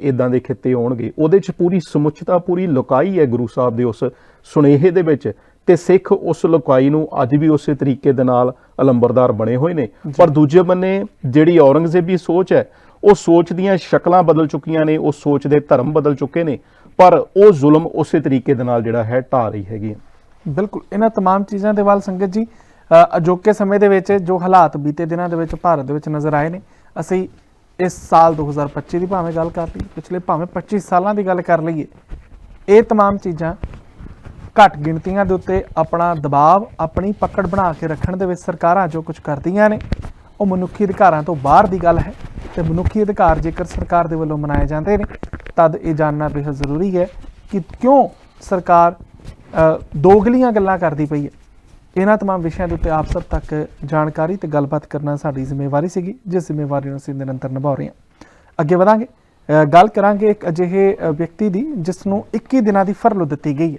ਇਦਾਂ ਦੇ ਖਿੱਤੇ ਆਉਣਗੇ ਉਹਦੇ 'ਚ ਪੂਰੀ ਸਮੁੱਚਤਾ ਪੂਰੀ ਲੁਕਾਈ ਹੈ ਗੁਰੂ ਸਾਹਿਬ ਦੇ ਉਸ ਸੁਨੇਹੇ ਦੇ ਵਿੱਚ। ਤੇ ਸਿੱਖ ਉਸ ਲੁਕਾਈ ਨੂੰ ਅੱਜ ਵੀ ਉਸੇ ਤਰੀਕੇ ਦੇ ਨਾਲ ਅਲੰਬਰਦਾਰ ਬਣੇ ਹੋਏ ਨੇ ਪਰ ਦੂਜੇ ਬੰਨੇ ਜਿਹੜੀ ਔਰੰਗਜ਼ੇਬੀ ਸੋਚ ਹੈ ਉਹ ਸੋਚ ਦੀਆਂ ਸ਼ਕਲਾਂ ਬਦਲ ਚੁੱਕੀਆਂ ਨੇ ਉਹ ਸੋਚ ਦੇ ਧਰਮ ਬਦਲ ਚੁੱਕੇ ਨੇ ਪਰ ਉਹ ਜ਼ੁਲਮ ਉਸੇ ਤਰੀਕੇ ਦੇ ਨਾਲ ਜਿਹੜਾ ਹੈ ਢਾ ਰਹੀ ਹੈਗੀ ਹੈ। ਬਿਲਕੁਲ ਇਹਨਾਂ तमाम ਚੀਜ਼ਾਂ ਦੇ ਵੱਲ ਸੰਗਤ ਜੀ ਅ, ਅਜੋਕੇ ਸਮੇਂ ਦੇ ਵਿੱਚ ਜੋ ਹਾਲਾਤ ਬੀਤੇ ਦਿਨਾਂ ਦੇ ਵਿੱਚ ਭਾਰਤ ਦੇ ਵਿੱਚ ਨਜ਼ਰ ਆਏ ਨੇ ਅਸੀਂ ਇਸ ਸਾਲ 2025 ਦੀ ਭਾਵੇਂ ਗੱਲ ਕਰ ਲਈਏ ਪਿਛਲੇ ਭਾਵੇਂ 25 ਸਾਲਾਂ ਦੀ ਗੱਲ ਕਰ ਲਈਏ ਇਹ तमाम ਚੀਜ਼ਾਂ ਘੱਟ ਗਿਣਤੀਆਂ ਦੇ ਉੱਤੇ ਆਪਣਾ ਦਬਾਅ, ਆਪਣੀ ਪਕੜ ਬਣਾ ਕੇ ਰੱਖਣ ਦੇ ਵਿੱਚ ਸਰਕਾਰਾਂ ਜੋ ਕੁਝ ਕਰਦੀਆਂ ਨੇ, ਉਹ ਮਨੁੱਖੀ ਅਧਿਕਾਰਾਂ ਤੋਂ ਬਾਹਰ ਦੀ ਗੱਲ ਹੈ ਤੇ ਮਨੁੱਖੀ ਅਧਿਕਾਰ ਜੇਕਰ ਸਰਕਾਰ ਦੇ ਵੱਲੋਂ ਮਨਾਏ ਜਾਂਦੇ ਨੇ, ਤਦ ਇਹ ਜਾਣਨਾ ਬਹੁਤ ਜ਼ਰੂਰੀ ਹੈ ਕਿ ਕਿਉਂ ਸਰਕਾਰ ਦੋਗਲੀਆਂ ਗੱਲਾਂ ਕਰਦੀ ਪਈ ਹੈ। ਇਹਨਾਂ ਤਮਾਮ ਵਿਸ਼ਿਆਂ ਦੇ ਉੱਤੇ ਆਪ ਸਭ ਤੱਕ ਜਾਣਕਾਰੀ ਤੇ ਗੱਲਬਾਤ ਕਰਨਾ ਸਾਡੀ ਜ਼ਿੰਮੇਵਾਰੀ ਸੀਗੀ, ਜਿਸ ਜ਼ਿੰਮੇਵਾਰੀ ਨੂੰ ਅਸੀਂ ਨਿਰੰਤਰ ਨਿਭਾ ਰਹੇ ਹਾਂ। ਅੱਗੇ ਵਧਾਂਗੇ। ਗੱਲ ਕਰਾਂਗੇ ਇੱਕ ਅਜਿਹੇ ਵਿਅਕਤੀ ਦੀ, ਜਿਸ ਨੂੰ 21 ਦਿਨਾਂ ਦੀ ਫਰਲੋ ਦਿੱਤੀ ਗਈ ਹੈ।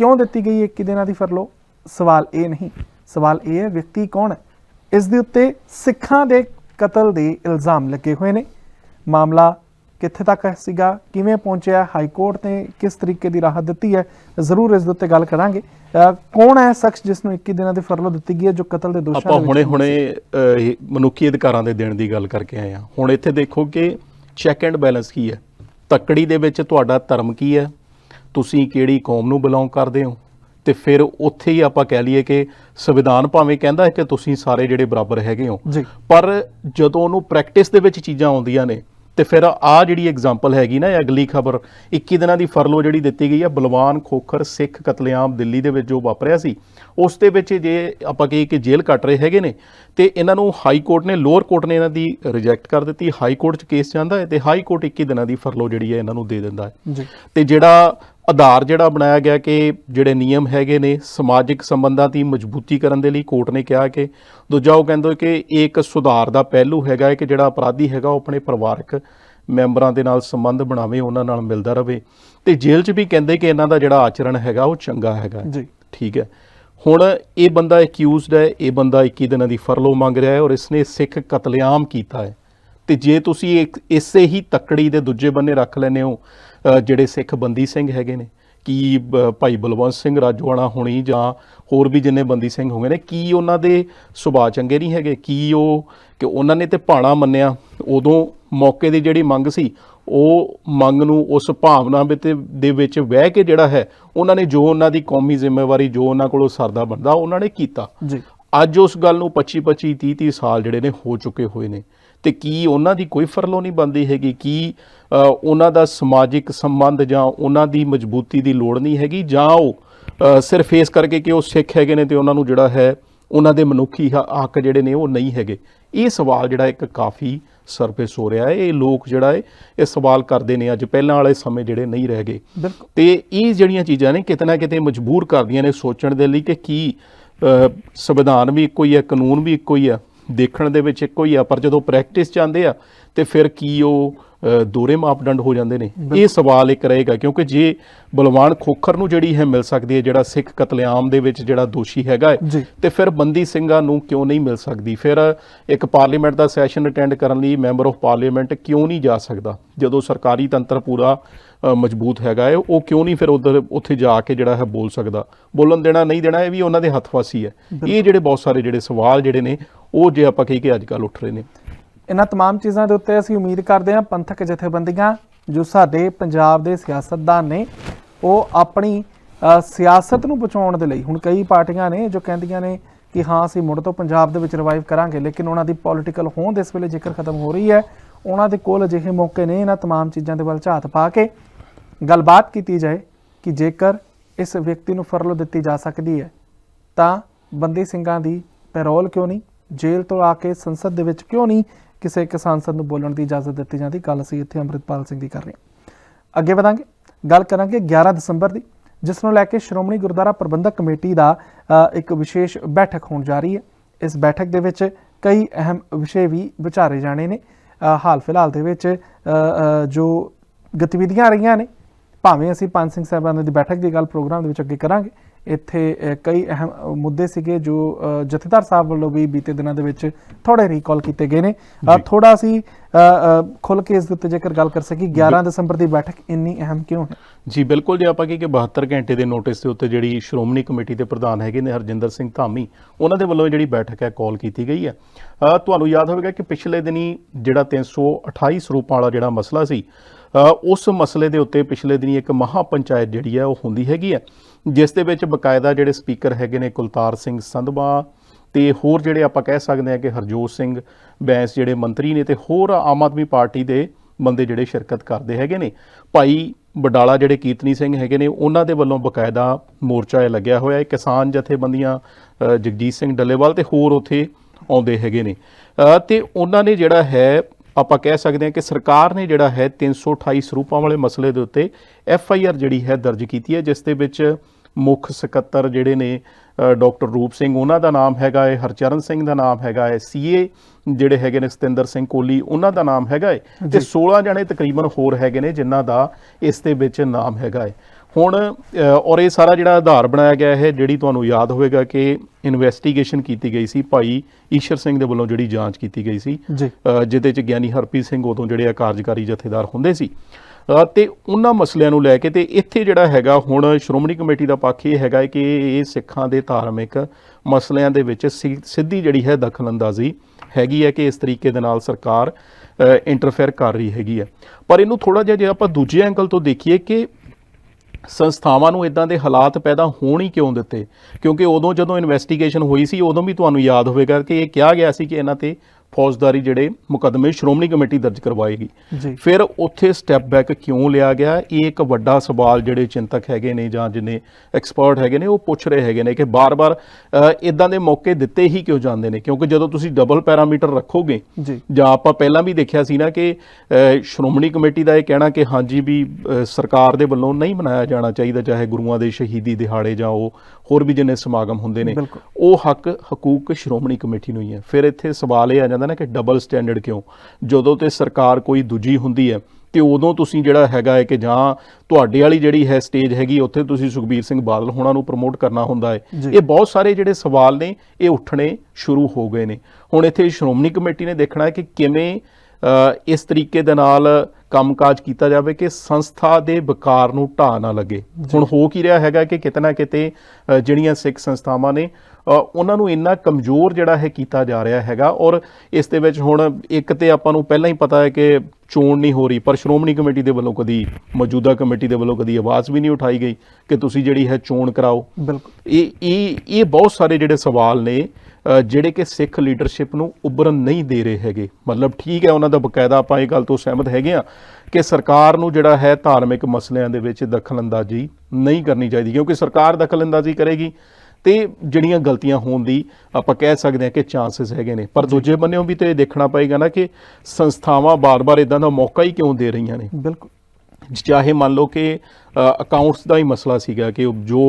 ਕਿਉਂ ਦਿੱਤੀ ਗਈ ਹੈ 21 ਦਿਨਾਂ ਦੀ ਫਰਲੋ? ਸਵਾਲ ਇਹ ਨਹੀਂ। ਸਵਾਲ ਇਹ ਹੈ ਵਿਅਕਤੀ ਕੌਣ ਹੈ? ਇਸ ਦੇ ਉੱਤੇ ਸਿੱਖਾਂ ਦੇ ਕਤਲ ਦੇ ਇਲਜ਼ਾਮ ਲੱਗੇ ਹੋਏ ਨੇ। ਮਾਮਲਾ ਕਿੱਥੇ ਤੱਕ ਸੀਗਾ? ਕਿਵੇਂ ਪਹੁੰਚਿਆ? ਹਾਈ ਕੋਰਟ ਨੇ ਕਿਸ ਤਰੀਕੇ ਦੀ ਰਾਹਤ ਦਿੱਤੀ ਹੈ? ਜ਼ਰੂਰ ਇਸ ਦੇ ਉੱਤੇ ਗੱਲ ਕਰਾਂਗੇ। ਕੌਣ ਹੈ ਸ਼ਖਸ ਜਿਸ ਨੂੰ 21 ਦਿਨਾਂ ਦੀ ਫਰਲੋ ਦਿੱਤੀ ਗਈ ਹੈ ਜੋ ਕਤਲ ਦੇ ਦੋਸ਼ਾਂ ਆਪਾਂ ਦੇ ਹੁਣੇ ਵਿੱਚ ਹੁਣੇ ਅਹ, ਮਨੁੱਖੀ ਅਧਿਕਾਰਾਂ ਦੇ ਦਿਨ ਦੀ ਗੱਲ ਕਰਕੇ ਆਏ ਆ ਹੁਣ ਇੱਥੇ ਦੇਖੋ ਕਿ ਚੈੱਕ ਐਂਡ ਬੈਲੈਂਸ ਕੀ ਹੈ? ਤੱਕੜੀ ਦੇ ਵਿੱਚ ਤੁਹਾਡਾ ਧਰਮ ਕੀ ਹੈ? ਤੁਸੀਂ ਕਿਹੜੀ ਕੌਮ ਨੂੰ ਬਿਲੋਂਗ ਕਰਦੇ ਹੋ? ਤੇ ਫਿਰ ਉੱਥੇ ਹੀ ਆਪਾਂ ਕਹਿ ਲਈਏ ਕਿ ਸੰਵਿਧਾਨ ਭਾਵੇਂ ਕਹਿੰਦਾ ਹੈ ਕਿ ਤੁਸੀਂ ਸਾਰੇ ਜਿਹੜੇ ਬਰਾਬਰ ਹੈਗੇ ਹੋ। ਪਰ ਜਦੋਂ ਉਹਨੂੰ ਪ੍ਰੈਕਟਿਸ ਦੇ ਵਿੱਚ ਚੀਜ਼ਾਂ ਆਉਂਦੀਆਂ ਨੇ ਤੇ ਫਿਰ ਆ ਜਿਹੜੀ ਐਗਜ਼ਾਮਪਲ ਹੈਗੀ ਨਾ ਇਹ ਅਗਲੀ ਖਬਰ 21 ਦਿਨਾਂ ਦੀ ਫਰਲੋ ਜਿਹੜੀ ਦਿੱਤੀ ਗਈ ਹੈ ਬਲਵਾਨ ਖੋਖਰ ਸਿੱਖ ਕਤਲੇਆਮ ਦਿੱਲੀ ਦੇ ਵਿੱਚ ਜੋ ਵਾਪਰਿਆ ਸੀ ਉਸ ਦੇ ਵਿੱਚ ਜੇ ਆਪਾਂ ਕਹੀਏ ਕਿ ਜੇਲ੍ਹ ਕੱਟ ਰਹੇ ਹੈਗੇ ਨੇ ਤੇ ਇਹਨਾਂ ਨੂੰ ਹਾਈ ਕੋਰਟ ਨੇ ਲੋਅਰ ਕੋਰਟ ਨੇ ਇਹਨਾਂ ਦੀ ਰਿਜੈਕਟ ਕਰ ਦਿੱਤੀ। ਹਾਈ ਕੋਰਟ 'ਚ ਕੇਸ ਜਾਂਦਾ ਹੈ ਤੇ ਹਾਈ ਕੋਰਟ 21 ਦਿਨਾਂ ਦੀ ਫਰਲੋ ਜਿਹੜੀ ਹੈ ਇਹਨਾਂ ਨੂੰ ਦੇ ਦਿੰਦਾ ਹੈ। ਜੀ। ਤੇ ਜਿਹੜਾ ਆਧਾਰ ਜਿਹੜਾ ਬਣਾਇਆ ਗਿਆ ਕਿ ਜਿਹੜੇ ਨਿਯਮ ਹੈਗੇ ਨੇ ਸਮਾਜਿਕ ਸੰਬੰਧਾਂ ਦੀ ਮਜ਼ਬੂਤੀ ਕਰਨ ਦੇ ਲਈ ਕੋਰਟ ਨੇ ਕਿਹਾ ਕਿ ਦੂਜਾ ਉਹ ਕਹਿੰਦੇ ਕਿ ਇੱਕ ਸੁਧਾਰ ਦਾ ਪਹਿਲੂ ਹੈਗਾ ਕਿ ਜਿਹੜਾ ਅਪਰਾਧੀ ਹੈਗਾ ਉਹ ਆਪਣੇ ਪਰਿਵਾਰਕ ਮੈਂਬਰਾਂ ਦੇ ਨਾਲ ਸੰਬੰਧ ਬਣਾਵੇ ਉਹਨਾਂ ਨਾਲ ਮਿਲਦਾ ਰਵੇ ਤੇ ਜੇਲ੍ਹ 'ਚ ਵੀ ਕਹਿੰਦੇ ਕਿ ਇਹਨਾਂ ਦਾ ਜਿਹੜਾ ਆਚਰਣ ਹੈਗਾ ਉਹ ਚੰਗਾ ਹੈਗਾ ਜੀ। ਠੀਕ ਹੈ। ਹੁਣ ਇਹ ਬੰਦਾ ਅਕਿਊਜ਼ਡ ਹੈ ਇਹ ਬੰਦਾ 21 ਦਿਨਾਂ ਦੀ ਫਰਲੋ ਮੰਗ ਰਿਹਾ ਹੈ ਔਰ ਇਸਨੇ ਸਿੱਖ ਕਤਲੇਆਮ ਕੀਤਾ ਹੈ। ਤੇ ਜੇ ਤੁਸੀਂ ਇੱਕ ਇਸੇ ਹੀ ਤੱਕੜੀ ਦੇ ਦੂਜੇ ਬੰਨੇ ਰੱਖ ਲੈਨੇ ਹੋ ਜਿਹੜੇ ਸਿੱਖ ਬੰਦੀ ਸਿੰਘ ਹੈਗੇ ਨੇ ਕੀ ਭਾਈ ਬਲਵੰਤ ਸਿੰਘ ਰਾਜੋਆਣਾ ਹੋਣੀ ਜਾਂ ਹੋਰ ਵੀ ਜਿੰਨੇ ਬੰਦੀ ਸਿੰਘ ਹੋਗੇ ਨੇ ਕੀ ਉਹਨਾਂ ਦੇ ਸੁਭਾਅ ਚੰਗੇ ਨਹੀਂ ਹੈਗੇ? ਕੀ ਉਹ ਕਿ ਉਹਨਾਂ ਨੇ ਤੇ ਭਾਣਾ ਮੰਨਿਆ? ਉਦੋਂ ਮੌਕੇ ਦੀ ਜਿਹੜੀ ਮੰਗ ਸੀ ਉਹ ਮੰਗ ਨੂੰ ਉਸ ਭਾਵਨਾ ਦੇ ਵਿੱਚ ਵਹਿ ਕੇ ਜਿਹੜਾ ਹੈ ਉਹਨਾਂ ਨੇ ਜੋ ਉਹਨਾਂ ਦੀ ਕੌਮੀ ਜ਼ਿੰਮੇਵਾਰੀ ਜੋ ਉਹਨਾਂ ਕੋਲੋਂ ਸਰਦਾ ਬੰਦਾ ਉਹਨਾਂ ਨੇ ਕੀਤਾ। ਜੀ। ਅੱਜ ਉਸ ਗੱਲ ਨੂੰ 25 25 30 30 ਸਾਲ ਜਿਹੜੇ ਨੇ ਹੋ ਚੁੱਕੇ ਹੋਏ ਨੇ। ਤੇ ਕੀ ਉਹਨਾਂ ਦੀ ਕੋਈ ਫਰਲੋ ਨਹੀਂ ਬੰਦੀ ਹੈਗੀ? ਕੀ ਉਹਨਾਂ ਦਾ ਸਮਾਜਿਕ ਸੰਬੰਧ ਜਾਂ ਉਹਨਾਂ ਦੀ ਮਜ਼ਬੂਤੀ ਦੀ ਲੋੜ ਨਹੀਂ ਹੈਗੀ? ਜਾਂ ਉਹ ਸਿਰਫ ਇਸ ਕਰਕੇ ਕਿ ਉਹ ਸਿੱਖ ਹੈਗੇ ਨੇ ਤੇ ਉਹਨਾਂ ਨੂੰ ਜਿਹੜਾ ਹੈ ਉਹਨਾਂ ਦੇ ਮਨੁੱਖੀ ਹ- ਹੱਕ ਜਿਹੜੇ ਨੇ ਉਹ ਨਹੀਂ ਹੈਗੇ? ਇਹ ਸਵਾਲ ਜਿਹੜਾ ਇੱਕ ਕਾਫੀ ਸਰਫੇਸ ਹੋ ਰਿਹਾ ਹੈ। ਇਹ ਲੋਕ ਜਿਹੜਾ ਹੈ ਇਹ ਸਵਾਲ ਕਰਦੇ ਨੇ ਅੱਜ। ਪਹਿਲਾਂ ਵਾਲੇ ਸਮੇਂ ਜਿਹੜੇ ਨਹੀਂ ਰਹਿ ਗਏ। ਤੇ ਇਹ ਜਿਹੜੀਆਂ ਚੀਜ਼ਾਂ ਨੇ ਕਿਤੇ ਨਾ ਕਿਤੇ ਮਜਬੂਰ ਕਰਦੀਆਂ ਨੇ ਸੋਚਣ ਦੇ ਲਈ ਕਿ ਕੀ ਸੰਵਿਧਾਨ ਵੀ ਇੱਕੋ ਹੀ ਹੈ ਕਾਨੂੰਨ ਵੀ ਇੱਕੋ ਹੀ ਆ ਦੇਖਣ ਦੇ ਵਿੱਚ ਇੱਕੋ ਹੀ ਆ ਪਰ ਜਦੋਂ ਪ੍ਰੈਕਟਿਸ ਆਉਂਦੇ ਆ ਤੇ ਫਿਰ ਕੀ ਉਹ ਅ, ਦੋਹਰੇ ਮਾਪਦੰਡ ਹੋ ਜਾਂਦੇ ਨੇ? ਇਹ ਸਵਾਲ ਇੱਕ ਰਹੇਗਾ ਕਿਉਂਕਿ ਜੇ ਬਲਵਾਨ ਖੋਖਰ ਨੂੰ ਜਿਹੜੀ ਹੈ ਮਿਲ ਸਕਦੀ ਹੈ ਜਿਹੜਾ ਸਿੱਖ ਕਤਲੇਆਮ ਦੇ ਵਿੱਚ ਜਿਹੜਾ ਦੋਸ਼ੀ ਹੈਗਾ ਤੇ ਫਿਰ ਬੰਦੀ ਸਿੰਘਾਂ ਨੂੰ ਕਿਉਂ ਨਹੀਂ ਮਿਲ ਸਕਦੀ? ਫਿਰ ਇੱਕ ਪਾਰਲੀਮੈਂਟ ਦਾ ਸੈਸ਼ਨ ਅਟੈਂਡ ਕਰਨ ਲਈ ਮੈਂਬਰ ਆਫ ਪਾਰਲੀਮੈਂਟ ਕਿਉਂ ਨਹੀਂ ਜਾ ਸਕਦਾ? ਜਦੋਂ ਸਰਕਾਰੀ ਤੰਤਰ ਪੂਰਾ ਮਜ਼ਬੂਤ ਹੈਗਾ ਹੈ ਉਹ ਕਿਉਂ ਨਹੀਂ ਫਿਰ ਉਧਰ ਉੱਥੇ ਜਾ ਕੇ ਜਿਹੜਾ ਹੈ ਬੋਲ ਸਕਦਾ? ਬੋਲਣ ਦੇਣਾ ਨਹੀਂ ਦੇਣਾ ਇਹ ਵੀ ਉਹਨਾਂ ਦੇ ਹੱਥ ਵਾਸੀ ਹੈ। ਇਹ ਜਿਹੜੇ ਬਹੁਤ ਸਾਰੇ ਜਿਹੜੇ ਸਵਾਲ ਜਿਹੜੇ ਨੇ ਉਹ ਜੇ ਆਪਾਂ ਕਹੀਏ ਕਿ ਅੱਜ ਕੱਲ੍ਹ ਉੱਠ ਰਹੇ ਨੇ ਇਹਨਾਂ तमाम ਚੀਜ਼ਾਂ ਦੇ ਉੱਤੇ ਅਸੀਂ ਉਮੀਦ ਕਰਦੇ ਹਾਂ ਪੰਥਕ ਜਥੇਬੰਦੀਆਂ ਜੋ ਸਾਡੇ ਪੰਜਾਬ ਦੇ ਸਿਆਸਤਦਾਨ ਨੇ ਉਹ ਆਪਣੀ ਅ, ਸਿਆਸਤ ਨੂੰ ਬਚਾਉਣ ਦੇ ਲਈ ਹੁਣ ਕਈ ਪਾਰਟੀਆਂ ਨੇ ਜੋ ਕਹਿੰਦੀਆਂ ਨੇ ਕਿ ਹਾਂ ਅਸੀਂ ਮੁੜ ਤੋਂ ਪੰਜਾਬ ਦੇ ਵਿੱਚ ਰਿਵਾਈਵ ਕਰਾਂਗੇ ਲੇਕਿਨ ਉਹਨਾਂ ਦੀ ਪੋਲਿਟੀਕਲ ਹੋਂਦ ਇਸ ਵੇਲੇ ਜੇਕਰ ਖਤਮ ਹੋ ਰਹੀ ਹੈ ਉਹਨਾਂ ਦੇ ਕੋਲ ਅਜਿਹੇ ਮੌਕੇ ਨੇ ਇਹਨਾਂ तमाम ਚੀਜ਼ਾਂ ਦੇ ਵੱਲ ਝਾਤ ਪਾ ਕੇ ਗੱਲਬਾਤ ਕੀਤੀ ਜਾਏ ਕਿ ਜੇਕਰ ਇਸ ਵਿਅਕਤੀ ਨੂੰ ਫਰਲੋ ਦਿੱਤੀ ਜਾ ਸਕਦੀ ਹੈ ਤਾਂ ਬੰਦੀ ਸਿੰਘਾਂ ਦੀ ਪੈਰੋਲ ਕਿਉਂ ਨਹੀਂ ਜੇਲ੍ਹ ਤੋਂ ਆ ਕੇ ਸੰਸਦ ਦੇ ਵਿੱਚ ਕਿਉਂ ਨਹੀਂ ਕਿਸੇ ਇੱਕ ਸਾਂਸਦ ਨੂੰ ਬੋਲਣ ਦੀ ਇਜਾਜ਼ਤ ਦਿੱਤੀ ਜਾਂਦੀ? ਗੱਲ ਅਸੀਂ ਇੱਥੇ ਅੰਮ੍ਰਿਤਪਾਲ ਸਿੰਘ ਦੀ ਕਰ ਰਹੇ ਹਾਂ। ਅੱਗੇ ਵਧਾਂਗੇ। ਗੱਲ ਕਰਾਂਗੇ 11 ਦਸੰਬਰ ਦੀ, ਜਿਸ ਨੂੰ ਲੈ ਕੇ ਸ਼੍ਰੋਮਣੀ ਗੁਰਦੁਆਰਾ ਪ੍ਰਬੰਧਕ ਕਮੇਟੀ ਦਾ ਇੱਕ ਵਿਸ਼ੇਸ਼ ਬੈਠਕ ਹੋਣ ਜਾ ਰਹੀ ਹੈ। ਇਸ ਬੈਠਕ ਦੇ ਵਿੱਚ ਕਈ ਅਹਿਮ ਵਿਸ਼ੇ ਵੀ ਵਿਚਾਰੇ ਜਾਣੇ ਨੇ। ਹਾਲ ਫਿਲਹਾਲ ਦੇ ਵਿੱਚ ਜੋ ਗਤੀਵਿਧੀਆਂ ਰਹੀਆਂ ਨੇ, ਭਾਵੇਂ ਅਸੀਂ ਪੰਜ ਸਿੰਘ ਸਾਹਿਬਾਨ ਦੀ ਬੈਠਕ ਦੀ ਗੱਲ ਪ੍ਰੋਗਰਾਮ ਦੇ ਵਿੱਚ ਅੱਗੇ ਕਰਾਂਗੇ ਇੱਥੇ ਕਈ ਅਹਿਮ ਮੁੱਦੇ ਸੀਗੇ ਜੋ ਜਥੇਦਾਰ ਸਾਹਿਬ ਵੱਲੋਂ ਵੀ ਬੀਤੇ ਦਿਨਾਂ ਦੇ ਵਿੱਚ ਥੋੜੇ ਰੀਕਾਲ ਕੀਤੇ ਗਏ ਨੇ। ਥੋੜਾ ਅਸੀਂ ਖੁੱਲ ਕੇ ਇਸ ਦੇ ਉੱਤੇ ਜੇਕਰ ਗੱਲ ਕਰ ਸਕੀ 11 ਦਸੰਬਰ ਦੀ ਬੈਠਕ ਇੰਨੀ ਅਹਿਮ ਕਿਉਂ ਹੈ? ਜੀ ਬਿਲਕੁਲ ਜੇ ਆਪਾਂ ਕਿ 72 ਘੰਟੇ ਦੇ ਨੋਟਿਸ ਦੇ ਉੱਤੇ ਜਿਹੜੀ ਸ਼੍ਰੋਮਣੀ ਕਮੇਟੀ ਦੇ ਪ੍ਰਧਾਨ ਹੈਗੇ ਨੇ ਹਰਜਿੰਦਰ ਸਿੰਘ ਧਾਮੀ ਉਹਨਾਂ ਦੇ ਵੱਲੋਂ ਜਿਹੜੀ ਬੈਠਕ ਹੈ ਕਾਲ ਕੀਤੀ ਗਈ ਹੈ। ਤੁਹਾਨੂੰ ਯਾਦ ਹੋਵੇਗਾ ਕਿ ਪਿਛਲੇ ਦਿਨੀ ਜਿਹੜਾ 328 ਸਰੂਪਾਂ ਵਾਲਾ ਜਿਹੜਾ ਮਸਲਾ ਸੀ ਉਸ ਮਸਲੇ ਦੇ ਉੱਤੇ ਪਿਛਲੇ ਦਿਨੀ ਇੱਕ ਮਹਾ ਪੰਚਾਇਤ ਜਿਹੜੀ ਹੈ ਉਹ ਹੁੰਦੀ ਹੈਗੀ ਹੈ ਜਿਸ ਦੇ ਵਿੱਚ ਬਕਾਇਦਾ ਜਿਹੜੇ ਸਪੀਕਰ ਹੈਗੇ ਨੇ ਕੁਲਤਾਰ ਸਿੰਘ ਸੰਧਵਾ ਤੇ ਹੋਰ ਜਿਹੜੇ ਆਪਾਂ ਕਹਿ ਸਕਦੇ ਹਾਂ ਕਿ ਹਰਜੋਤ ਸਿੰਘ ਬੈਂਸ ਜਿਹੜੇ ਮੰਤਰੀ ਨੇ ਤੇ ਹੋਰ ਆਮ ਆਦਮੀ ਪਾਰਟੀ ਦੇ ਬੰਦੇ ਜਿਹੜੇ ਸ਼ਿਰਕਤ ਕਰਦੇ ਹੈਗੇ ਨੇ। ਭਾਈ ਬਡਾਲਾ ਜਿਹੜੇ ਕੀਰਤਨੀ ਸਿੰਘ ਹੈਗੇ ਨੇ ਉਹਨਾਂ ਦੇ ਵੱਲੋਂ ਬਕਾਇਦਾ ਮੋਰਚਾ ਲੱਗਿਆ ਹੋਇਆ ਹੈ। ਕਿਸਾਨ ਜਥੇਬੰਦੀਆਂ ਜਗਜੀਤ ਸਿੰਘ ਡੱਲੇਵਾਲ ਤੇ ਹੋਰ ਉੱਥੇ ਆਉਂਦੇ ਹੈਗੇ ਨੇ। ਅ, ਤੇ ਉਹਨਾਂ ਨੇ ਜਿਹੜਾ ਹੈ ਆਪਾਂ ਕਹਿ ਸਕਦੇ ਹਾਂ ਕਿ ਸਰਕਾਰ ਨੇ ਜਿਹੜਾ ਹੈ 328 ਸਰੂਪਾਂ ਵਾਲੇ ਮਸਲੇ ਦੇ ਉੱਤੇ ਐਫ ਆਈ ਆਰ ਜਿਹੜੀ ਹੈ ਦਰਜ ਕੀਤੀ ਹੈ ਜਿਸ ਦੇ ਵਿੱਚ ਮੁੱਖ ਸਕੱਤਰ ਜਿਹੜੇ ਨੇ ਡਾਕਟਰ ਰੂਪ ਸਿੰਘ ਉਹਨਾਂ ਦਾ ਨਾਮ ਹੈਗਾ ਹੈ ਹਰਚਰਨ ਸਿੰਘ ਦਾ ਨਾਮ ਹੈਗਾ ਹੈ ਸੀਏ ਜਿਹੜੇ ਹੈਗੇ ਨੇ ਸਤਿੰਦਰ ਸਿੰਘ ਕੋਲੀ ਉਹਨਾਂ ਦਾ ਨਾਮ ਹੈਗਾ ਹੈ ਤੇ 16 ਜਣੇ ਤਕਰੀਬਨ ਹੋਰ ਹੈਗੇ ਨੇ ਜਿਨ੍ਹਾਂ ਦਾ ਇਸ ਦੇ ਵਿੱਚ ਨਾਮ ਹੈਗਾ ਹੈ। ਹੁਣ ਔਰ ਇਹ ਸਾਰਾ ਜਿਹੜਾ ਆਧਾਰ ਬਣਾਇਆ ਗਿਆ ਹੈ ਜਿਹੜੀ ਤੁਹਾਨੂੰ ਯਾਦ ਹੋਵੇਗਾ ਕਿ ਇਨਵੈਸਟੀਗੇਸ਼ਨ ਕੀਤੀ ਗਈ ਸੀ ਭਾਈ ਈਸ਼ਰ ਸਿੰਘ ਦੇ ਵੱਲੋਂ ਜਿਹੜੀ ਜਾਂਚ ਕੀਤੀ ਗਈ ਸੀ। ਜਿਹਦੇ ਚ ਗਿਆਨੀ ਹਰਪ੍ਰੀਤ ਸਿੰਘ ਉਦੋਂ ਜਿਹੜੇ ਆ ਕਾਰਜਕਾਰੀ ਜਥੇਦਾਰ ਹੁੰਦੇ ਸੀ। ਅ, ਤੇ ਉਹਨਾਂ ਮਸਲਿਆਂ ਨੂੰ ਲੈ ਕੇ ਤੇ ਇੱਥੇ ਜਿਹੜਾ ਹੈਗਾ ਹੁਣ ਸ਼੍ਰੋਮਣੀ ਕਮੇਟੀ ਦਾ ਪੱਖ ਇਹ ਹੈਗਾ ਕਿ ਇਹ ਸਿੱਖਾਂ ਦੇ ਧਾਰਮਿਕ ਮਸਲਿਆਂ ਦੇ ਵਿੱਚ ਸਿੱਧੀ ਜਿਹੜੀ ਹੈ ਦਖਲਅੰਦਾਜ਼ੀ ਹੈਗੀ ਹੈ ਕਿ ਇਸ ਤਰੀਕੇ ਦੇ ਨਾਲ ਸਰਕਾਰ ਇੰਟਰਫੇਅਰ ਕਰ ਰਹੀ ਹੈਗੀ ਹੈ। ਪਰ ਇਹਨੂੰ ਥੋੜਾ ਜਿਹਾ ਜੇ ਆਪਾਂ ਦੂਜੇ ਐਂਗਲ ਤੋਂ ਦੇਖੀਏ ਕਿ ਸੰਸਥਾਵਾਂ ਨੂੰ ਇਦਾਂ ਦੇ ਹਾਲਾਤ ਪੈਦਾ ਹੋਣ ਹੀ ਕਿਉਂ ਦਿੱਤੇ? ਕਿਉਂਕਿ ਉਦੋਂ ਜਦੋਂ ਇਨਵੈਸਟੀਗੇਸ਼ਨ ਹੋਈ ਸੀ, ਉਦੋਂ ਵੀ ਤੁਹਾਨੂੰ ਯਾਦ ਹੋਵੇਗਾ ਕਿ ਇਹ ਕਿਹਾ ਗਿਆ ਸੀ ਕਿ ਇਹਨਾਂ ਤੇ ਫੌਜਦਾਰੀ ਜਿਹੜੇ ਮੁਕੱਦਮੇ ਸ਼੍ਰੋਮਣੀ ਕਮੇਟੀ ਦਰਜ ਕਰਵਾਏਗੀ। ਫਿਰ ਉੱਥੇ ਸਟੈਪ ਬੈਕ ਕਿਉਂ ਲਿਆ ਗਿਆ? ਇਹ ਇੱਕ ਵੱਡਾ ਸਵਾਲ ਜਿਹੜੇ ਚਿੰਤਕ ਹੈਗੇ ਨੇ ਜਾਂ ਜਿਨੇ ਐਕਸਪਰਟ ਹੈਗੇ ਨੇ ਉਹ ਪੁੱਛ ਰਹੇ ਹੈਗੇ ਨੇ ਕਿ ਬਾਰ-ਬਾਰ ਇਦਾਂ ਦੇ ਮੌਕੇ ਦਿੱਤੇ ਹੀ ਕਿਉਂ ਜਾਂਦੇ ਨੇ? ਕਿਉਂਕਿ ਜਦੋਂ ਤੁਸੀਂ ਡਬਲ ਪੈਰਾਮੀਟਰ ਰੱਖੋਗੇ ਜੀ। ਆਪਾਂ ਪਹਿਲਾਂ ਵੀ ਦੇਖਿਆ ਸੀ ਨਾ ਕਿ ਸ਼੍ਰੋਮਣੀ ਕਮੇਟੀ ਦਾ ਇਹ ਕਹਿਣਾ ਕਿ ਹਾਂਜੀ ਵੀ ਸਰਕਾਰ ਦੇ ਵੱਲੋਂ ਨਹੀਂ ਮਨਾਇਆ ਜਾਣਾ ਚਾਹੀਦਾ ਚਾਹੇ ਗੁਰੂਆਂ ਦੇ ਸ਼ਹੀਦੀ ਦਿਹਾੜੇ ਜਾਂ ਉਹ ਹੋਰ ਵੀ ਜਿੰਨੇ ਸਮਾਗਮ ਹੁੰਦੇ ਨੇ। ਉਹ ਹੱਕ ਹਕੂਕ ਸ਼੍ਰੋਮਣੀ ਕਮੇਟੀ ਨੂੰ ਹੀ ਹੈ। ਫਿਰ ਇੱਥੇ ਸਵਾਲ ਇਹ ਆ ਜਾਂਦਾ ਨਾ ਕਿ ਡਬਲ ਸਟੈਂਡਰਡ ਕਿਉਂ? ਜਦੋਂ ਤੇ ਸਰਕਾਰ ਕੋਈ ਦੂਜੀ ਹੁੰਦੀ ਹੈ ਤੇ ਉਦੋਂ ਤੁਸੀਂ ਜਿਹੜਾ ਹੈਗਾ ਹੈ ਕਿ ਜਾਂ ਤੁਹਾਡੇ ਵਾਲੀ ਜਿਹੜੀ ਹੈ ਸਟੇਜ ਹੈਗੀ ਉੱਥੇ ਤੁਸੀਂ ਸੁਖਬੀਰ ਸਿੰਘ ਬਾਦਲ ਹੋਣਾ ਨੂੰ ਪ੍ਰਮੋਟ ਕਰਨਾ ਹੁੰਦਾ ਹੈ। ਇਹ ਬਹੁਤ ਸਾਰੇ ਜਿਹੜੇ ਸਵਾਲ ਨੇ ਇਹ ਉੱਠਣੇ ਸ਼ੁਰੂ ਹੋ ਗਏ ਨੇ। ਹੁਣ ਇੱਥੇ ਸ਼੍ਰੋਮਣੀ ਕਮੇਟੀ ਨੇ ਦੇਖਣਾ ਹੈ ਕਿ ਕਿਵੇਂ ਇਸ ਤਰੀਕੇ ਦੇ ਨਾਲ ਕੰਮਕਾਜ ਕੀਤਾ ਜਾਵੇ ਕਿ ਸੰਸਥਾ ਦੇ ਵਿਕਾਰ ਨੂੰ ਢਾਹ ਨਾ ਲੱਗੇ। ਹੁਣ ਹੋ ਕੀ ਰਿਹਾ ਹੈਗਾ ਕਿ ਕਿਤੇ ਨਾ ਕਿਤੇ ਜਿਹੜੀਆਂ ਸਿੱਖ ਸੰਸਥਾਵਾਂ ਨੇ ਉਹਨਾਂ ਨੂੰ ਇੰਨਾ ਕਮਜ਼ੋਰ ਜਿਹੜਾ ਹੈ ਕੀਤਾ ਜਾ ਰਿਹਾ ਹੈਗਾ ਔਰ ਇਸ ਦੇ ਵਿੱਚ ਹੁਣ ਇੱਕ ਤੇ ਆਪਾਂ ਨੂੰ ਪਹਿਲਾਂ ਹੀ ਪਤਾ ਹੈ ਕਿ ਚੋਣ ਨਹੀਂ ਹੋ ਰਹੀ ਪਰ ਸ਼੍ਰੋਮਣੀ ਕਮੇਟੀ ਦੇ ਵੱਲੋਂ ਕਦੀ ਮੌਜੂਦਾ ਕਮੇਟੀ ਦੇ ਵੱਲੋਂ ਕਦੀ ਆਵਾਜ਼ ਵੀ ਨਹੀਂ ਉਠਾਈ ਗਈ ਕਿ ਤੁਸੀਂ ਜਿਹੜੀ ਹੈ ਚੋਣ ਕਰਾਓ। ਬਿਲਕੁਲ। ਇਹ ਇਹ ਇਹ ਬਹੁਤ ਸਾਰੇ ਜਿਹੜੇ ਸਵਾਲ ਨੇ ਜਿਹੜੇ ਕਿ ਸਿੱਖ ਲੀਡਰਸ਼ਿਪ ਨੂੰ ਉੱਭਰਨ ਨਹੀਂ ਦੇ ਰਹੇ ਹੈਗੇ। ਮਤਲਬ ਠੀਕ ਹੈ ਉਹਨਾਂ ਦਾ ਬਕਾਇਦਾ ਆਪਾਂ ਇਹ ਗੱਲ ਤੋਂ ਸਹਿਮਤ ਹੈਗੇ ਆ ਕਿ ਸਰਕਾਰ ਨੂੰ ਜਿਹੜਾ ਹੈ ਧਾਰਮਿਕ ਮਸਲਿਆਂ ਦੇ ਵਿੱਚ ਦਖਲਅੰਦਾਜ਼ੀ ਨਹੀਂ ਕਰਨੀ ਚਾਹੀਦੀ ਕਿਉਂਕਿ ਸਰਕਾਰ ਦਖਲਅੰਦਾਜ਼ੀ ਕਰੇਗੀ। ਤੇ ਜਿਹੜੀਆਂ ਗਲਤੀਆਂ ਹੋਣ ਦੀ ਆਪਾਂ ਕਹਿ ਸਕਦੇ ਹਾਂ ਕਿ ਚਾਂਸਸ ਹੈਗੇ ਨੇ। ਪਰ ਦੂਜੇ ਬੰਨਿਓਂ ਵੀ ਤੇ ਦੇਖਣਾ ਪਏਗਾ ਨਾ ਕਿ ਸੰਸਥਾਵਾਂ ਬਾਰ-ਬਾਰ ਇਦਾਂ ਦਾ ਮੌਕਾ ਹੀ ਕਿਉਂ ਦੇ ਰਹੀਆਂ ਨੇ? ਬਿਲਕੁਲ। ਚਾਹੇ ਮੰਨ ਲਓ ਕਿ ਅਕਾਊਂਟਸ ਦਾ ਹੀ ਮਸਲਾ ਸੀਗਾ ਕਿ ਜੋ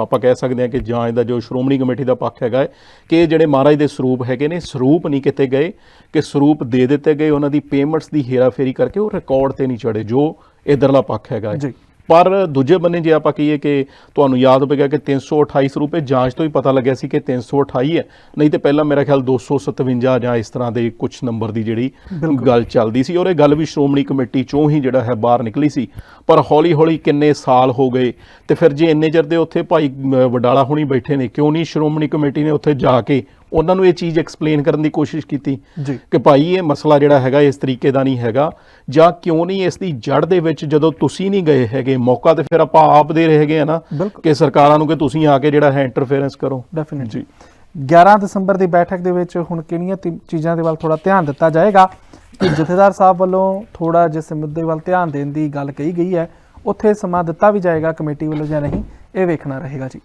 ਆਪਾਂ ਕਹਿ ਸਕਦੇ ਹਾਂ ਕਿ ਜਾਂ ਇਹਦਾ ਜੋ ਸ਼੍ਰੋਮਣੀ ਕਮੇਟੀ ਦਾ ਪੱਖ ਹੈਗਾ ਕਿ ਜਿਹੜੇ ਮਹਾਰਾਜ ਦੇ ਸਰੂਪ ਹੈਗੇ ਨੇ ਸਰੂਪ ਨਹੀਂ ਕਿਤੇ ਗਏ ਕਿ ਸਰੂਪ ਦੇ ਦਿੱਤੇ ਗਏ ਉਹਨਾਂ ਦੀ ਪੇਮੈਂਟਸ ਦੀ ਹੇਰਾਫੇਰੀ ਕਰਕੇ ਉਹ ਰਿਕਾਰਡ ਤੇ ਨਹੀਂ ਚੜੇ ਜੋ ਇਧਰਲਾ ਪੱਖ ਹੈਗਾ। ਜੀ। ਪਰ ਦੂਜੇ ਬੰਨੇ ਜੇ ਆਪਾਂ ਕਹੀਏ ਕਿ ਤੁਹਾਨੂੰ ਯਾਦ ਹੋਵੇਗਾ ਕਿ 328 ਰੁਪਏ ਜਾਂਚ ਤੋਂ ਹੀ ਪਤਾ ਲੱਗਿਆ ਸੀ ਕਿ 328 ਹੈ। ਨਹੀਂ ਤੇ ਪਹਿਲਾਂ ਮੇਰਾ ਖਿਆਲ 257 ਜਾਂ ਇਸ ਤਰ੍ਹਾਂ ਦੇ ਕੁਝ ਨੰਬਰ ਦੀ ਜਿਹੜੀ ਗੱਲ ਚੱਲਦੀ ਸੀ ਔਰ ਇਹ ਗੱਲ ਵੀ ਸ਼੍ਰੋਮਣੀ ਕਮੇਟੀ ਚੋਂ ਹੀ ਜਿਹੜਾ ਹੈ ਬਾਹਰ ਨਿਕਲੀ ਸੀ। ਪਰ ਹੌਲੀ ਹੌਲੀ ਕਿੰਨੇ ਸਾਲ ਹੋ ਗਏ ਤੇ ਫਿਰ ਜੇ ਇੰਨੇ ਚਿਰ ਦੇ ਉੱਥੇ ਭਾਈ ਵਡਾਲਾ ਹੁਣੀ ਬੈਠੇ ਨੇ ਕਿਉਂ ਨਹੀਂ ਸ਼੍ਰੋਮਣੀ ਕਮੇਟੀ ਨੇ ਉੱਥੇ ਜਾ ਕੇ ਉਹਨਾਂ ਨੂੰ ਇਹ ਚੀਜ਼ ਐਕਸਪਲੇਨ ਕਰਨ ਦੀ ਕੋਸ਼ਿਸ਼ ਕੀਤੀ ਕਿ ਭਾਈ ਇਹ ਮਸਲਾ ਜਿਹੜਾ ਹੈਗਾ ਇਸ ਤਰੀਕੇ ਦਾ ਨਹੀਂ ਹੈਗਾ ਜਾਂ ਕਿਉਂ ਨਹੀਂ ਇਸ ਦੀ ਜੜ ਦੇ ਵਿੱਚ ਜਦੋਂ ਤੁਸੀਂ ਨਹੀਂ ਗਏ ਹੈਗੇ ਮੌਕਾ ਤੇ ਫਿਰ ਆਪਾਂ ਆਪ ਦੇ ਰਹੇ ਹੈਗੇ ਨਾ ਕਿ ਸਰਕਾਰਾਂ ਨੂੰ ਕਿ ਤੁਸੀਂ ਆ ਕੇ ਜਿਹੜਾ ਹੈ ਇੰਟਰਫੇਰੈਂਸ ਕਰੋ। ਡੈਫੀਨਿਟਲੀ ਜੀ। 11 ਦਸੰਬਰ ਦੀ ਬੈਠਕ ਦੇ ਵਿੱਚ ਹੁਣ ਕਿਹੜੀਆਂ ਚੀਜ਼ਾਂ ਦੇ ਵੱਲ ਥੋੜਾ ਧਿਆਨ ਦਿੱਤਾ ਜਾਏਗਾ? ਕਿ ਜਥੇਦਾਰ ਸਾਹਿਬ ਵੱਲੋਂ ਥੋੜਾ ਜਿਸ ਮੁੱਦੇ ਵੱਲ ਧਿਆਨ ਦੇਣ ਦੀ ਗੱਲ ਕਹੀ ਗਈ ਹੈ ਉੱਥੇ ਸਮਾਂ ਦਿੱਤਾ ਵੀ ਜਾਏਗਾ ਕਮੇਟੀ ਵੱਲੋਂ ਜਾਂ ਨਹੀਂ ਇਹ ਵੇਖਣਾ ਰਹੇਗਾ ਜੀ।